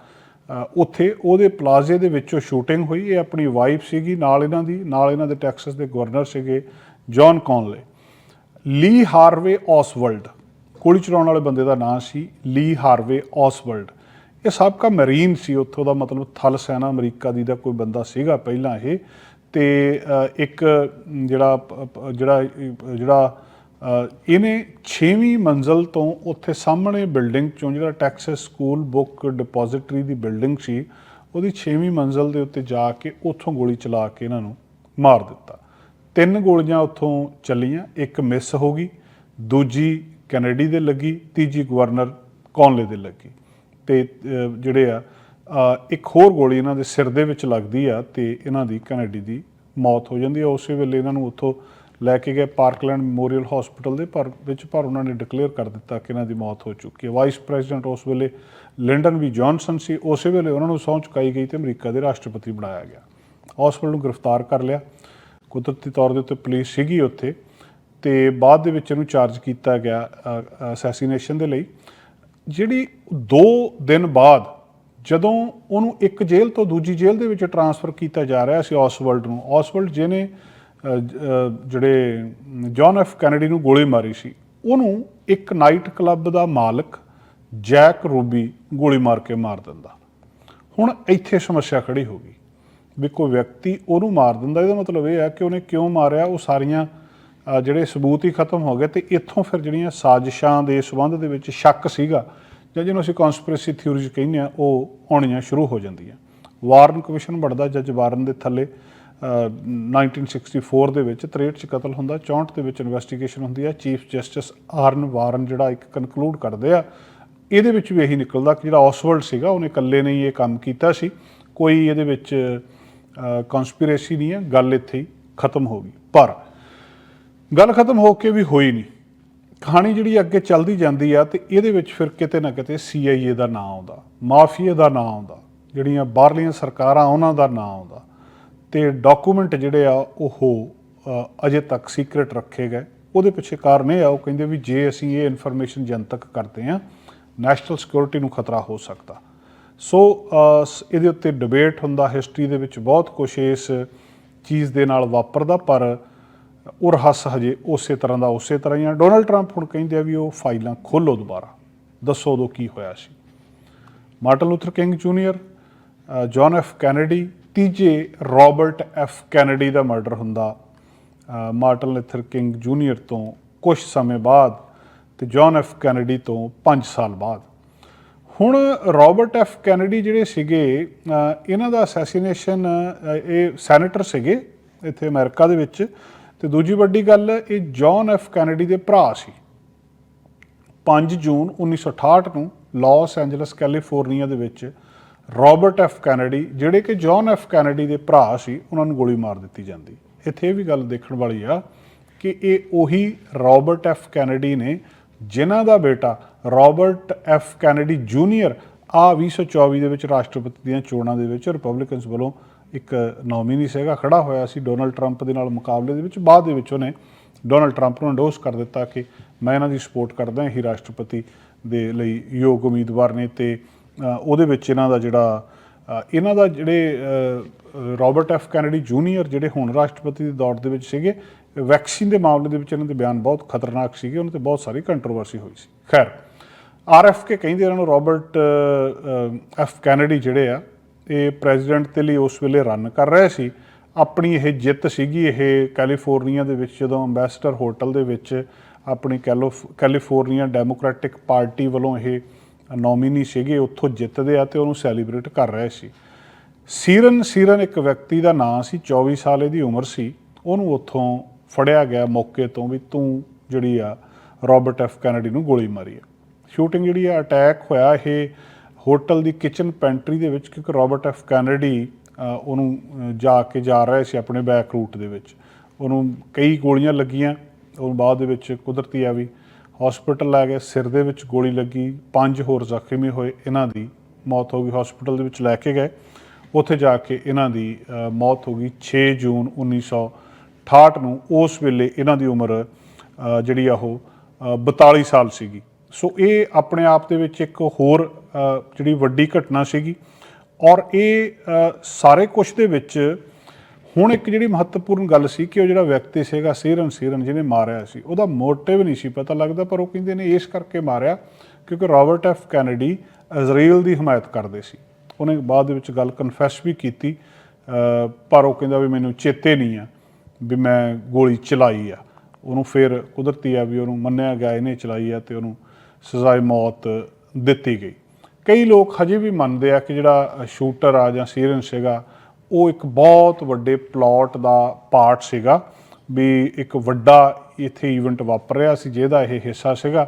ਉੱਥੇ ਉਹਦੇ ਪਲਾਜ਼ੇ ਦੇ ਵਿੱਚੋਂ ਸ਼ੂਟਿੰਗ ਹੋਈ। ਇਹ ਆਪਣੀ ਵਾਈਫ ਸੀਗੀ, ਨਾਲ ਇਹਨਾਂ ਦੀ, ਨਾਲ ਇਹਨਾਂ ਦੇ ਟੈਕਸਸ ਦੇ ਗਵਰਨਰ ਸੀਗੇ, ਜੌਨ ਕੌਨਲੇ। ਲੀ ਹਾਰਵੇ ਔਸਵਲਡ ਗੋਲੀ ਚਲਾਉਣ ਵਾਲੇ ਬੰਦੇ ਦਾ ਨਾਮ ਸੀ, ਲੀ ਹਾਰਵੇ ਔਸਵਲਡ ਇਹ ਸਾਬਕਾ ਮਰੀਨ ਸੀ, ਉੱਥੋਂ ਦਾ ਮਤਲਬ ਥਲ ਸੈਨਾ ਅਮਰੀਕਾ ਦੀ ਦਾ ਕੋਈ ਬੰਦਾ ਸੀਗਾ ਪਹਿਲਾਂ ਇਹ। ਤੇ ਇੱਕ, ਜਿਹੜਾ ਜਿਹੜਾ ਜਿਹੜਾ ਇਹਨੇ 6ਵੀਂ ਮੰਜ਼ਲ ਤੋਂ ਉੱਥੇ ਸਾਹਮਣੇ ਬਿਲਡਿੰਗ ਚੋਂ ਜਿਹੜਾ ਟੈਕਸਸ ਸਕੂਲ ਬੁੱਕ ਡਿਪੋਜ਼ਿਟਰੀ ਦੀ ਬਿਲਡਿੰਗ ਸੀ, ਉਹਦੀ 6ਵੀਂ ਮੰਜ਼ਲ ਦੇ ਉੱਤੇ ਜਾ ਕੇ ਉੱਥੋਂ ਗੋਲੀ ਚਲਾ ਕੇ ਇਹਨਾਂ ਨੂੰ ਮਾਰ ਦਿੱਤਾ। ਤਿੰਨ ਗੋਲੀਆਂ ਉੱਥੋਂ ਚੱਲੀਆਂ, ਇੱਕ ਮਿਸ ਹੋ ਗਈ, ਦੂਜੀ ਕੈਨੇਡੀ ਦੇ ਲੱਗੀ, ਤੀਜੀ ਗਵਰਨਰ ਕੌਨਲੇ ਦੇ ਲੱਗੀ। ਤੇ ਜਿਹੜੇ ਆ ਇੱਕ ਹੋਰ ਗੋਲੀ ਇਹਨਾਂ ਦੇ ਸਿਰ ਦੇ ਵਿੱਚ ਲੱਗਦੀ ਆ ਤੇ ਇਹਨਾਂ ਦੀ ਕੈਨੇਡੀ ਦੀ ਮੌਤ ਹੋ ਜਾਂਦੀ ਆ। ਉਸੇ ਵੇਲੇ ਇਹਨਾਂ ਨੂੰ ਉੱਥੋਂ ਲੈ ਕੇ ਗਏ ਪਾਰਕਲੈਂਡ ਮੈਮੋਰੀਅਲ ਹਸਪੀਟਲ ਦੇ, ਪਰ ਵਿੱਚ ਪਰ ਉਹਨਾਂ ਨੇ ਡਿਕਲੇਅਰ ਕਰ ਦਿੱਤਾ ਕਿ ਇਹਨਾਂ ਦੀ ਮੌਤ ਹੋ ਚੁੱਕੀ ਹੈ। ਵਾਈਸ ਪ੍ਰੈਜ਼ੀਡੈਂਟ ਉਸ ਵੇਲੇ ਲਿੰਡਨ ਵੀ ਜੌਨਸਨ ਸੀ। ਉਸੇ ਵੇਲੇ ਉਹਨਾਂ ਨੂੰ ਸਹੁੰ ਚੁਕਾਈ ਗਈ ਤੇ ਅਮਰੀਕਾ ਦੇ ਰਾਸ਼ਟਰਪਤੀ ਬਣਾਇਆ ਗਿਆ। ਹਸਪੀਟਲ ਨੂੰ ਗ੍ਰਿਫਤਾਰ ਕਰ ਲਿਆ। ਕੁਦਰਤੀ ਤੌਰ ਦੇ ਉੱਤੇ ਪੁਲਿਸ ਸੀਗੀ ਉੱਥੇ ਤੇ ਬਾਅਦ ਦੇ ਵਿੱਚ ਇਹਨੂੰ ਚਾਰਜ ਕੀਤਾ ਗਿਆ ਅਸੈਸੀਨੇਸ਼ਨ ਦੇ ਲਈ। ਜਿਹੜੀ 2 ਦਿਨ ਬਾਅਦ ਜਦੋਂ ਉਹਨੂੰ ਇੱਕ ਜੇਲ੍ਹ ਤੋਂ ਦੂਜੀ ਜੇਲ੍ਹ ਦੇ ਵਿੱਚ ਟਰਾਂਸਫਰ ਕੀਤਾ ਜਾ ਰਿਹਾ ਸੀ ਔਸਵਲਡ ਨੂੰ ਔਸਵਲਡ ਜਿਹਨੇ ਜਿਹੜੇ ਜੌਨ ਐਫ ਕੈਨੇਡੀ ਨੂੰ ਗੋਲੀ ਮਾਰੀ ਸੀ, ਉਹਨੂੰ ਇੱਕ ਨਾਈਟ ਕਲੱਬ ਦਾ ਮਾਲਕ ਜੈਕ ਰੂਬੀ ਗੋਲੀ ਮਾਰ ਕੇ ਮਾਰ ਦਿੰਦਾ। ਹੁਣ ਇੱਥੇ ਸਮੱਸਿਆ ਖੜੀ ਹੋ ਗਈ ਵੀ ਕੋਈ ਵਿਅਕਤੀ ਉਹਨੂੰ ਮਾਰ ਦਿੰਦਾ, ਇਹਦਾ ਮਤਲਬ ਇਹ ਹੈ ਕਿ ਉਹਨੇ ਕਿਉਂ ਮਾਰਿਆ, ਉਹ ਸਾਰੀਆਂ ਜਿਹੜੇ ਸਬੂਤ ਹੀ ਖਤਮ ਹੋ ਗਏ ਤੇ ਇੱਥੋਂ ਫਿਰ ਜਿਹੜੀਆਂ ਸਾਜ਼ਿਸ਼ਾਂ ਦੇ ਸਬੰਧ ਦੇ ਵਿੱਚ ਸ਼ੱਕ ਸੀਗਾ ਜਾਂ ਜਿਹਨੂੰ ਅਸੀਂ ਕਨਸਪੀਰੇਸੀ ਥਿਊਰੀਜ਼ ਕਹਿੰਦੇ ਆ ਉਹ ਆਉਣੀਆਂ ਸ਼ੁਰੂ ਹੋ ਜਾਂਦੀਆਂ। ਵਾਰਨ ਕਮਿਸ਼ਨ ਬਣਦਾ ਜੱਜ ਵਾਰਨ ਦੇ ਥੱਲੇ। 1964 ਦੇ ਵਿੱਚ 63 ਚ ਕਤਲ ਹੁੰਦਾ 64 ਦੇ ਵਿੱਚ ਇਨਵੈਸਟੀਗੇਸ਼ਨ ਹੁੰਦੀ ਹੈ ਚੀਫ ਜਸਟਿਸ ਆਰਨ ਵਾਰਨ ਜਿਹੜਾ ਇੱਕ ਕਨਕਲੂਡ ਕਰਦੇ ਆ, ਇਹਦੇ ਵਿੱਚ ਵੀ ਇਹੀ ਨਿਕਲਦਾ ਕਿ ਜਿਹੜਾ ਔਸਵਲਡ ਸੀਗਾ, ਉਹਨੇ ਇਕੱਲੇ ਨਹੀਂ ਇਹ ਕੰਮ ਕੀਤਾ ਸੀ, ਕੋਈ ਇਹਦੇ ਵਿੱਚ ਕਨਸਪੀਰੇਸੀ ਨਹੀਂ ਹੈ, ਗੱਲ ਇੱਥੇ ਹੀ ਖਤਮ ਹੋ ਗਈ। ਪਰ ਗੱਲ ਖਤਮ ਹੋ ਕੇ ਵੀ ਹੋਈ ਨਹੀਂ। ਕਹਾਣੀ ਜਿਹੜੀ ਅੱਗੇ ਚੱਲਦੀ ਜਾਂਦੀ ਆ ਤੇ ਇਹਦੇ ਵਿੱਚ ਫਿਰ ਕਿਤੇ ਨਾ ਕਿਤੇ CIA ਦਾ ਨਾਂ ਆਉਂਦਾ, ਮਾਫੀਆ ਦਾ ਨਾਂ ਆਉਂਦਾ, ਜਿਹੜੀਆਂ ਬਾਹਰਲੀਆਂ ਸਰਕਾਰਾਂ ਉਹਨਾਂ ਦਾ ਨਾਂ ਆਉਂਦਾ। ਤੇ ਡਾਕੂਮੈਂਟ ਜਿਹੜੇ ਆ ਉਹ ਅਜੇ ਤੱਕ ਸੀਕ੍ਰੀਟ ਰੱਖੇ ਗਏ। ਉਹਦੇ ਪਿੱਛੇ ਕਾਰਨ ਇਹ ਆ ਉਹ ਕਹਿੰਦੇ ਵੀ ਜੇ ਅਸੀਂ ਇਹ ਇਨਫੋਰਮੇਸ਼ਨ ਜਨਤਕ ਕਰਦੇ ਆ ਨੈਸ਼ਨਲ ਸਿਕਿਉਰਿਟੀ ਨੂੰ ਖਤਰਾ ਹੋ ਸਕਦਾ। ਸੋ ਇਹਦੇ ਉੱਤੇ ਡਿਬੇਟ ਹੁੰਦਾ ਹਿਸਟਰੀ ਦੇ ਵਿੱਚ ਬਹੁਤ ਕੁਝ ਇਸ ਚੀਜ਼ ਦੇ ਨਾਲ ਵਾਪਰਦਾ ਪਰ ਉਹ ਰਹੱਸ ਹਜੇ ਉਸੇ ਤਰ੍ਹਾਂ ਦਾ ਉਸੇ ਤਰ੍ਹਾਂ ਹੀ ਆ। ਡੋਨਲਡ ਟਰੰਪ ਹੁਣ ਕਹਿੰਦੇ ਆ ਵੀ ਉਹ ਫਾਈਲਾਂ ਖੋਲੋ ਦੁਬਾਰਾ। ਦੱਸੋ ਉਦੋਂ ਕੀ ਹੋਇਆ ਸੀ। Martin Luther King Junior uh, John F Kennedy ਤੀਜੇ ਰਾਬਰਟ ਐਫ ਕੈਨੇਡੀ ਦਾ ਮਰਡਰ ਹੁੰਦਾ। ਮਾਰਟਨ ਲੂਥਰ ਕਿੰਗ ਜੂਨੀਅਰ ਤੋਂ ਕੁਝ ਸਮੇਂ ਬਾਅਦ ਤੇ ਜੌਨ ਐਫ ਕੈਨੇਡੀ ਤੋਂ 5 ਸਾਲ ਬਾਅਦ। ਹੁਣ ਰਾਬਰਟ ਐਫ ਕੈਨੇਡੀ ਜਿਹੜੇ ਸੀਗੇ ਇਹਨਾਂ ਦਾ ਅਸੈਸੀਨੇਸ਼ਨ ਇਹ ਸੈਨੇਟਰ ਸੀਗੇ ਇੱਥੇ ਅਮਰੀਕਾ ਦੇ ਵਿੱਚ ਤੇ ਦੂਜੀ ਵੱਡੀ ਗੱਲ, ਇਹ ਜੌਨ ਐਫ ਕੈਨੇਡੀ ਦੇ ਭਰਾ ਸੀ। 5 ਜੂਨ 1968 ਨੂੰ ਲਾਸ ਐਂਜਲਸ, ਕੈਲੀਫੋਰਨੀਆ ਦੇ ਵਿੱਚ ਰਾਬਰਟ ਐਫ ਕੈਨੇਡੀ, ਜਿਹੜੇ ਕਿ ਜੌਨ ਐਫ ਕੈਨੇਡੀ ਦੇ ਭਰਾ ਸੀ, ਉਹਨਾਂ ਨੂੰ ਗੋਲੀ ਮਾਰ ਦਿੱਤੀ ਜਾਂਦੀ। ਇੱਥੇ ਇਹ ਵੀ ਗੱਲ ਦੇਖਣ ਵਾਲੀ ਆ ਕਿ ਇਹ ਉਹੀ ਰਾਬਰਟ ਐਫ ਕੈਨੇਡੀ ਨੇ, ਜਿਨ੍ਹਾਂ ਦਾ ਬੇਟਾ ਰਾਬਰਟ ਐਫ ਕੈਨੇਡੀ ਜੂਨੀਅਰ ਆ 2024 ਦੇ ਵਿੱਚ ਰਾਸ਼ਟਰਪਤੀ ਦੀਆਂ ਚੋਣਾਂ ਦੇ ਵਿੱਚ ਰਿਪਬਲਿਕਨਸ ਵੱਲੋਂ ਇੱਕ ਨੋਮੀਨੀ ਸੀਗਾ, ਖੜਾ ਹੋਇਆ ਸੀ ਡੋਨਲਡ ਟਰੰਪ ਦੇ ਨਾਲ ਮੁਕਾਬਲੇ ਦੇ ਵਿੱਚ। ਬਾਅਦ ਦੇ ਵਿੱਚ ਉਹਨੇ ਡੋਨਲਡ ਟਰੰਪ ਨੂੰ ਇੰਡੋਸ ਕਰ ਦਿੱਤਾ ਕਿ ਮੈਂ ਇਹਨਾਂ ਦੀ ਸਪੋਰਟ ਕਰਦਾ ਇਹੀ ਰਾਸ਼ਟਰਪਤੀ ਦੇ ਲਈ ਯੋਗ ਉਮੀਦਵਾਰ ਨੇ ਤੇ ਉਹਦੇ ਵਿੱਚ ਇਹਨਾਂ ਦਾ ਜਿਹੜਾ ਇਹਨਾਂ ਦਾ ਜਿਹੜੇ ਅ, ਰਾਬਰਟ ਐਫ ਕੈਨੇਡੀ ਜੂਨੀਅਰ ਜਿਹੜੇ ਹੁਣ ਰਾਸ਼ਟਰਪਤੀ ਦੇ ਦੌਰ ਦੇ ਵਿੱਚ ਸੀਗੇ ਵੈਕਸੀਨ ਦੇ ਮਾਮਲੇ ਦੇ ਵਿੱਚ ਇਹਨਾਂ ਦੇ ਬਿਆਨ ਬਹੁਤ ਖਤਰਨਾਕ ਸੀਗੇ ਉਹਨਾਂ ਤੇ ਬਹੁਤ ਸਾਰੀ ਕੰਟਰੋਵਰਸੀ ਹੋਈ ਸੀ। ਖੈਰ ਆਰਐਫਕੇ ਕਹਿੰਦੇ ਇਹਨਾਂ ਨੂੰ ਰਾਬਰਟ ਐਫ ਕੈਨੇਡੀ ਜਿਹੜੇ ਆ ਇਹ ਪ੍ਰੈਜ਼ੀਡੈਂਟ ਦੇ ਲਈ ਉਸ ਵੇਲੇ ਰਨ ਕਰ ਰਹੇ ਸੀ। ਆਪਣੀ ਇਹ ਜਿੱਤ ਸੀਗੀ ਇਹ ਕੈਲੀਫੋਰਨੀਆ ਦੇ ਵਿੱਚ ਜਦੋਂ ਅੰਬੈਸਡਰ ਹੋਟਲ ਦੇ ਵਿੱਚ ਆਪਣੀ ਕੈਲੋਫ- ਕੈਲੀਫੋਰਨੀਆ ਡੈਮੋਕ੍ਰੈਟਿਕ ਪਾਰਟੀ ਵੱਲੋਂ ਇਹ ਨੋਮੀਨੀ ਸੀਗੇ, ਉੱਥੋਂ ਜਿੱਤਦੇ ਆ ਤੇ ਉਹਨੂੰ ਸੈਲੀਬ੍ਰੇਟ ਕਰ ਰਹੇ ਸੀ। ਸੀਰਨ ਸੀਰਨ ਇੱਕ ਵਿਅਕਤੀ ਦਾ ਨਾਂ ਸੀ 24 ਸਾਲ ਇਹਦੀ ਉਮਰ ਸੀ। ਉਹਨੂੰ ਉੱਥੋਂ ਫੜਿਆ ਗਿਆ ਮੌਕੇ ਤੋਂ ਵੀ ਤੂੰ ਜਿਹੜੀ ਆ, ਰਾਬਰਟ ਐਫ ਕੈਨੇਡੀ ਨੂੰ ਗੋਲੀ ਮਾਰੀ ਆ। ਸ਼ੂਟਿੰਗ ਜਿਹੜੀ ਆ, ਅਟੈਕ ਹੋਇਆ, ਇਹ ਹੋਟਲ ਦੀ ਕਿਚਨ ਪੈਂਟਰੀ ਦੇ ਵਿੱਚ, ਕਿਉਂਕਿ ਰਾਬਰਟ ਐਫ ਕੈਨੇਡੀ ਉਹਨੂੰ ਜਾ ਕੇ ਜਾ ਰਹੇ ਸੀ ਆਪਣੇ ਬੈਕ ਰੂਟ ਦੇ ਵਿੱਚ। ਉਹਨੂੰ ਕਈ ਗੋਲੀਆਂ ਲੱਗੀਆਂ ਉਹ ਬਾਅਦ ਦੇ ਵਿੱਚ ਕੁਦਰਤੀ ਆ ਵੀ ਹਸਪੀਟਲ ਲੈ ਗਏ ਸਿਰ ਦੇ ਵਿੱਚ ਗੋਲੀ ਲੱਗੀ ਪੰਜ ਹੋਰ ਜ਼ਖਮੀ ਹੋਏ ਇਹਨਾਂ ਦੀ ਮੌਤ ਹੋ ਗਈ। ਹਸਪੀਟਲ ਦੇ ਵਿੱਚ ਲੈ ਕੇ ਗਏ। ਉੱਥੇ ਜਾ ਕੇ ਇਹਨਾਂ ਦੀ ਮੌਤ ਹੋ ਗਈ 6 ਜੂਨ 1968 ਨੂੰ। ਉਸ ਵੇਲੇ ਇਹਨਾਂ ਦੀ ਉਮਰ ਜਿਹੜੀ ਆ ਉਹ ਅ, 42 ਸਾਲ ਸੀਗੀ। ਸੋ ਇਹ ਆਪਣੇ ਆਪ ਦੇ ਵਿੱਚ ਇੱਕ ਹੋਰ ਜਿਹੜੀ ਵੱਡੀ ਘਟਨਾ ਸੀਗੀ। ਔਰ ਇਹ ਸਾਰੇ ਕੁਝ ਦੇ ਵਿੱਚ ਹੁਣ ਇੱਕ ਜਿਹੜੀ ਮਹੱਤਵਪੂਰਨ ਗੱਲ ਸੀ ਕਿ ਉਹ ਜਿਹੜਾ ਵਿਅਕਤੀ ਸੀਗਾ, ਸੀਰਨ ਸੀਰਨ ਜਿਹਨੇ ਮਾਰਿਆ ਸੀ, ਉਹਦਾ ਮੋਟਿਵ ਨਹੀਂ ਸੀ ਪਤਾ ਲੱਗਦਾ, ਪਰ ਉਹ ਕਹਿੰਦੇ ਨੇ ਇਸ ਕਰਕੇ ਮਾਰਿਆ ਕਿਉਂਕਿ ਰਾਬਰਟ ਐਫ ਕੈਨੇਡੀ ਇਜ਼ਰਾਈਲ ਦੀ ਹਮਾਇਤ ਕਰਦੇ ਸੀ। ਉਹਨੇ ਬਾਅਦ ਦੇ ਵਿੱਚ ਗੱਲ ਕਨਫੈਸ ਵੀ ਕੀਤੀ ਪਰ ਉਹ ਕਹਿੰਦਾ ਵੀ ਮੈਨੂੰ ਚੇਤੇ ਨਹੀਂ ਆ ਵੀ ਮੈਂ ਗੋਲੀ ਚਲਾਈ ਆ। ਉਹਨੂੰ ਫਿਰ ਕੁਦਰਤੀ ਆ ਵੀ ਉਹਨੂੰ ਮੰਨਿਆ ਗਿਆ, ਇਹਨੇ ਚਲਾਈ ਆ ਤੇ ਉਹਨੂੰ ਸਜ਼ਾਏ ਮੌਤ ਦਿੱਤੀ ਗਈ। ਕਈ ਲੋਕ ਹਜੇ ਵੀ ਮੰਨਦੇ ਆ ਕਿ ਜਿਹੜਾ ਸ਼ੂਟਰ ਆ ਜਾਂ ਸੀਰਨ ਸੀਗਾ ਉਹ ਇੱਕ ਬਹੁਤ ਵੱਡੇ ਪਲਾਟ ਦਾ ਪਾਰਟ ਸੀਗਾ ਵੀ ਇੱਕ ਵੱਡਾ ਇੱਥੇ ਇਵੈਂਟ ਵਾਪਰ ਰਿਹਾ ਸੀ ਜਿਹਦਾ ਇਹ ਹਿੱਸਾ ਸੀਗਾ।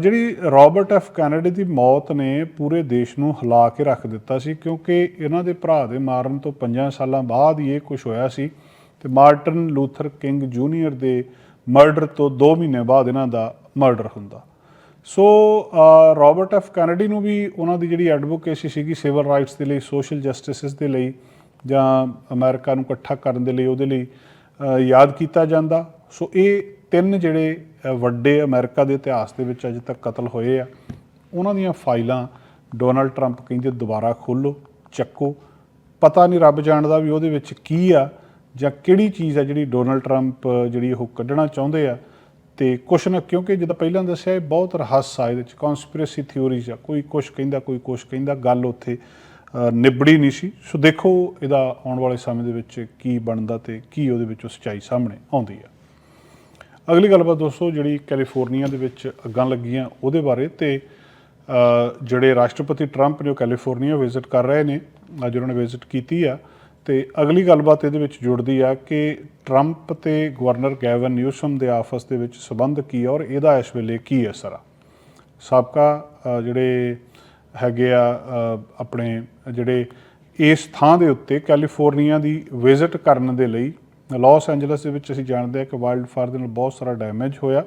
ਜਿਹੜੀ ਰਾਬਰਟ ਐਫ ਕੈਨੇਡੀ ਦੀ ਮੌਤ ਨੇ ਪੂਰੇ ਦੇਸ਼ ਨੂੰ ਹਿਲਾ ਕੇ ਰੱਖ ਦਿੱਤਾ ਸੀ ਕਿਉਂਕਿ ਇਹਨਾਂ ਦੇ ਭਰਾ ਦੇ ਮਾਰਨ ਤੋਂ 5 ਸਾਲਾਂ ਬਾਅਦ ਹੀ ਇਹ ਕੁਝ ਹੋਇਆ ਸੀ ਤੇ ਮਾਰਟਨ ਲੂਥਰ ਕਿੰਗ ਜੂਨੀਅਰ ਦੇ ਮਰਡਰ ਤੋਂ 2 ਮਹੀਨੇ ਬਾਅਦ ਇਹਨਾਂ ਦਾ ਮਰਡਰ ਹੁੰਦਾ। So uh, Robert F Kennedy ਨੂੰ ਵੀ ਉਹਨਾਂ ਦੀ ਜਿਹੜੀ ਐਡਵੋਕੇਸੀ ਸੀਗੀ ਸਿਵਲ ਰਾਈਟਸ ਦੇ ਲਈ ਸੋਸ਼ਲ ਜਸਟਿਸਿਸ ਦੇ ਲਈ ਜਾਂ ਅਮਰੀਕਾ ਨੂੰ ਇਕੱਠਾ ਕਰਨ ਦੇ ਲਈ ਉਹਦੇ ਲਈ ਯਾਦ ਕੀਤਾ ਜਾਂਦਾ। ਸੋ ਇਹ ਤਿੰਨ ਜਿਹੜੇ ਵੱਡੇ ਅਮਰੀਕਾ ਦੇ ਇਤਿਹਾਸ ਦੇ ਵਿੱਚ ਅਜੇ ਤੱਕ ਕਤਲ ਹੋਏ ਆ, ਉਹਨਾਂ ਦੀਆਂ ਫਾਈਲਾਂ ਡੋਨਲਡ ਟਰੰਪ ਕਹਿੰਦੇ ਦੁਬਾਰਾ ਖੋਲੋ ਚੱਕੋ। ਪਤਾ ਨਹੀਂ ਰੱਬ ਜਾਣਦਾ ਵੀ ਉਹਦੇ ਵਿੱਚ ਕੀ ਆ, ਜਾਂ ਕਿਹੜੀ ਚੀਜ਼ ਆ ਜਿਹੜੀ ਡੋਨਲਡ ਟਰੰਪ, ਜਿਹੜੀ ਉਹ ਕੱਢਣਾ ਚਾਹੁੰਦੇ ਆ। ਤੇ ਕੁਛ ਨਾ, ਕਿਉਂਕਿ ਜਿੱਦਾਂ ਪਹਿਲਾਂ ਦੱਸਿਆ, ਇਹ ਬਹੁਤ ਰਹੱਸ ਆ ਇਹਦੇ ਵਿੱਚ ਕਨਸਪੀਰੇਸੀ ਥਿਊਰੀਜ਼ ਆ। ਕੋਈ ਕੁਛ ਕਹਿੰਦਾ, ਕੋਈ ਕੁਛ ਕਹਿੰਦਾ, ਗੱਲ ਉੱਥੇ ਨਿਬੜੀ ਨਹੀਂ ਸੀ। ਸੋ ਦੇਖੋ ਇਹਦਾ ਆਉਣ ਵਾਲੇ ਸਮੇਂ ਦੇ ਵਿੱਚ ਕੀ ਬਣਦਾ ਤੇ ਕੀ ਉਹਦੇ ਵਿੱਚੋਂ ਸੱਚਾਈ ਸਾਹਮਣੇ ਆਉਂਦੀ ਆ ਅਗਲੀ ਗੱਲਬਾਤ ਦੋਸਤੋ, ਜਿਹੜੀ ਕੈਲੀਫੋਰਨੀਆ ਦੇ ਵਿੱਚ ਅੱਗਾਂ ਲੱਗੀਆਂ ਉਹਦੇ ਬਾਰੇ ਤੇ ਜਿਹੜੇ ਰਾਸ਼ਟਰਪਤੀ ਟਰੰਪ ਨੇ ਉਹ ਕੈਲੀਫੋਰਨੀਆ ਵਿਜ਼ਿਟ ਕਰ ਰਹੇ ਨੇ, ਅੱਜ ਉਹਨਾਂ ਨੇ ਵਿਜ਼ਿਟ ਕੀਤੀ ਆ। ਤੇ ਅਗਲੀ ਗੱਲਬਾਤ ਇਹਦੇ ਵਿੱਚ ਜੁੜਦੀ ਆ ਕਿ ਟਰੰਪ ਤੇ ਗਵਰਨਰ ਗੈਵਨ ਨਿਊਸਮ ਦੇ ਆਪਸ ਦੇ ਵਿੱਚ ਸਬੰਧ ਕੀ ਆ ਔਰ ਇਹਦਾ ਇਸ ਵੇਲੇ ਕੀ ਅਸਰ ਆ। ਸਾਬਕਾ ਜਿਹੜੇ ਹੈਗੇ ਆ ਆਪਣੇ ਜਿਹੜੇ ਇਸ ਥਾਂ ਦੇ ਉੱਤੇ ਕੈਲੀਫੋਰਨੀਆ ਦੀ ਵਿਜ਼ਿਟ ਕਰਨ ਦੇ ਲਈ ਲਾਸ ਐਂਜਲਸ ਦੇ ਵਿੱਚ ਅਸੀਂ ਜਾਣਦੇ ਹਾਂ ਕਿ ਵਾਈਲਡ ਫਾਇਰ ਦੇ ਨਾਲ ਬਹੁਤ ਸਾਰਾ ਡੈਮੇਜ ਹੋਇਆ।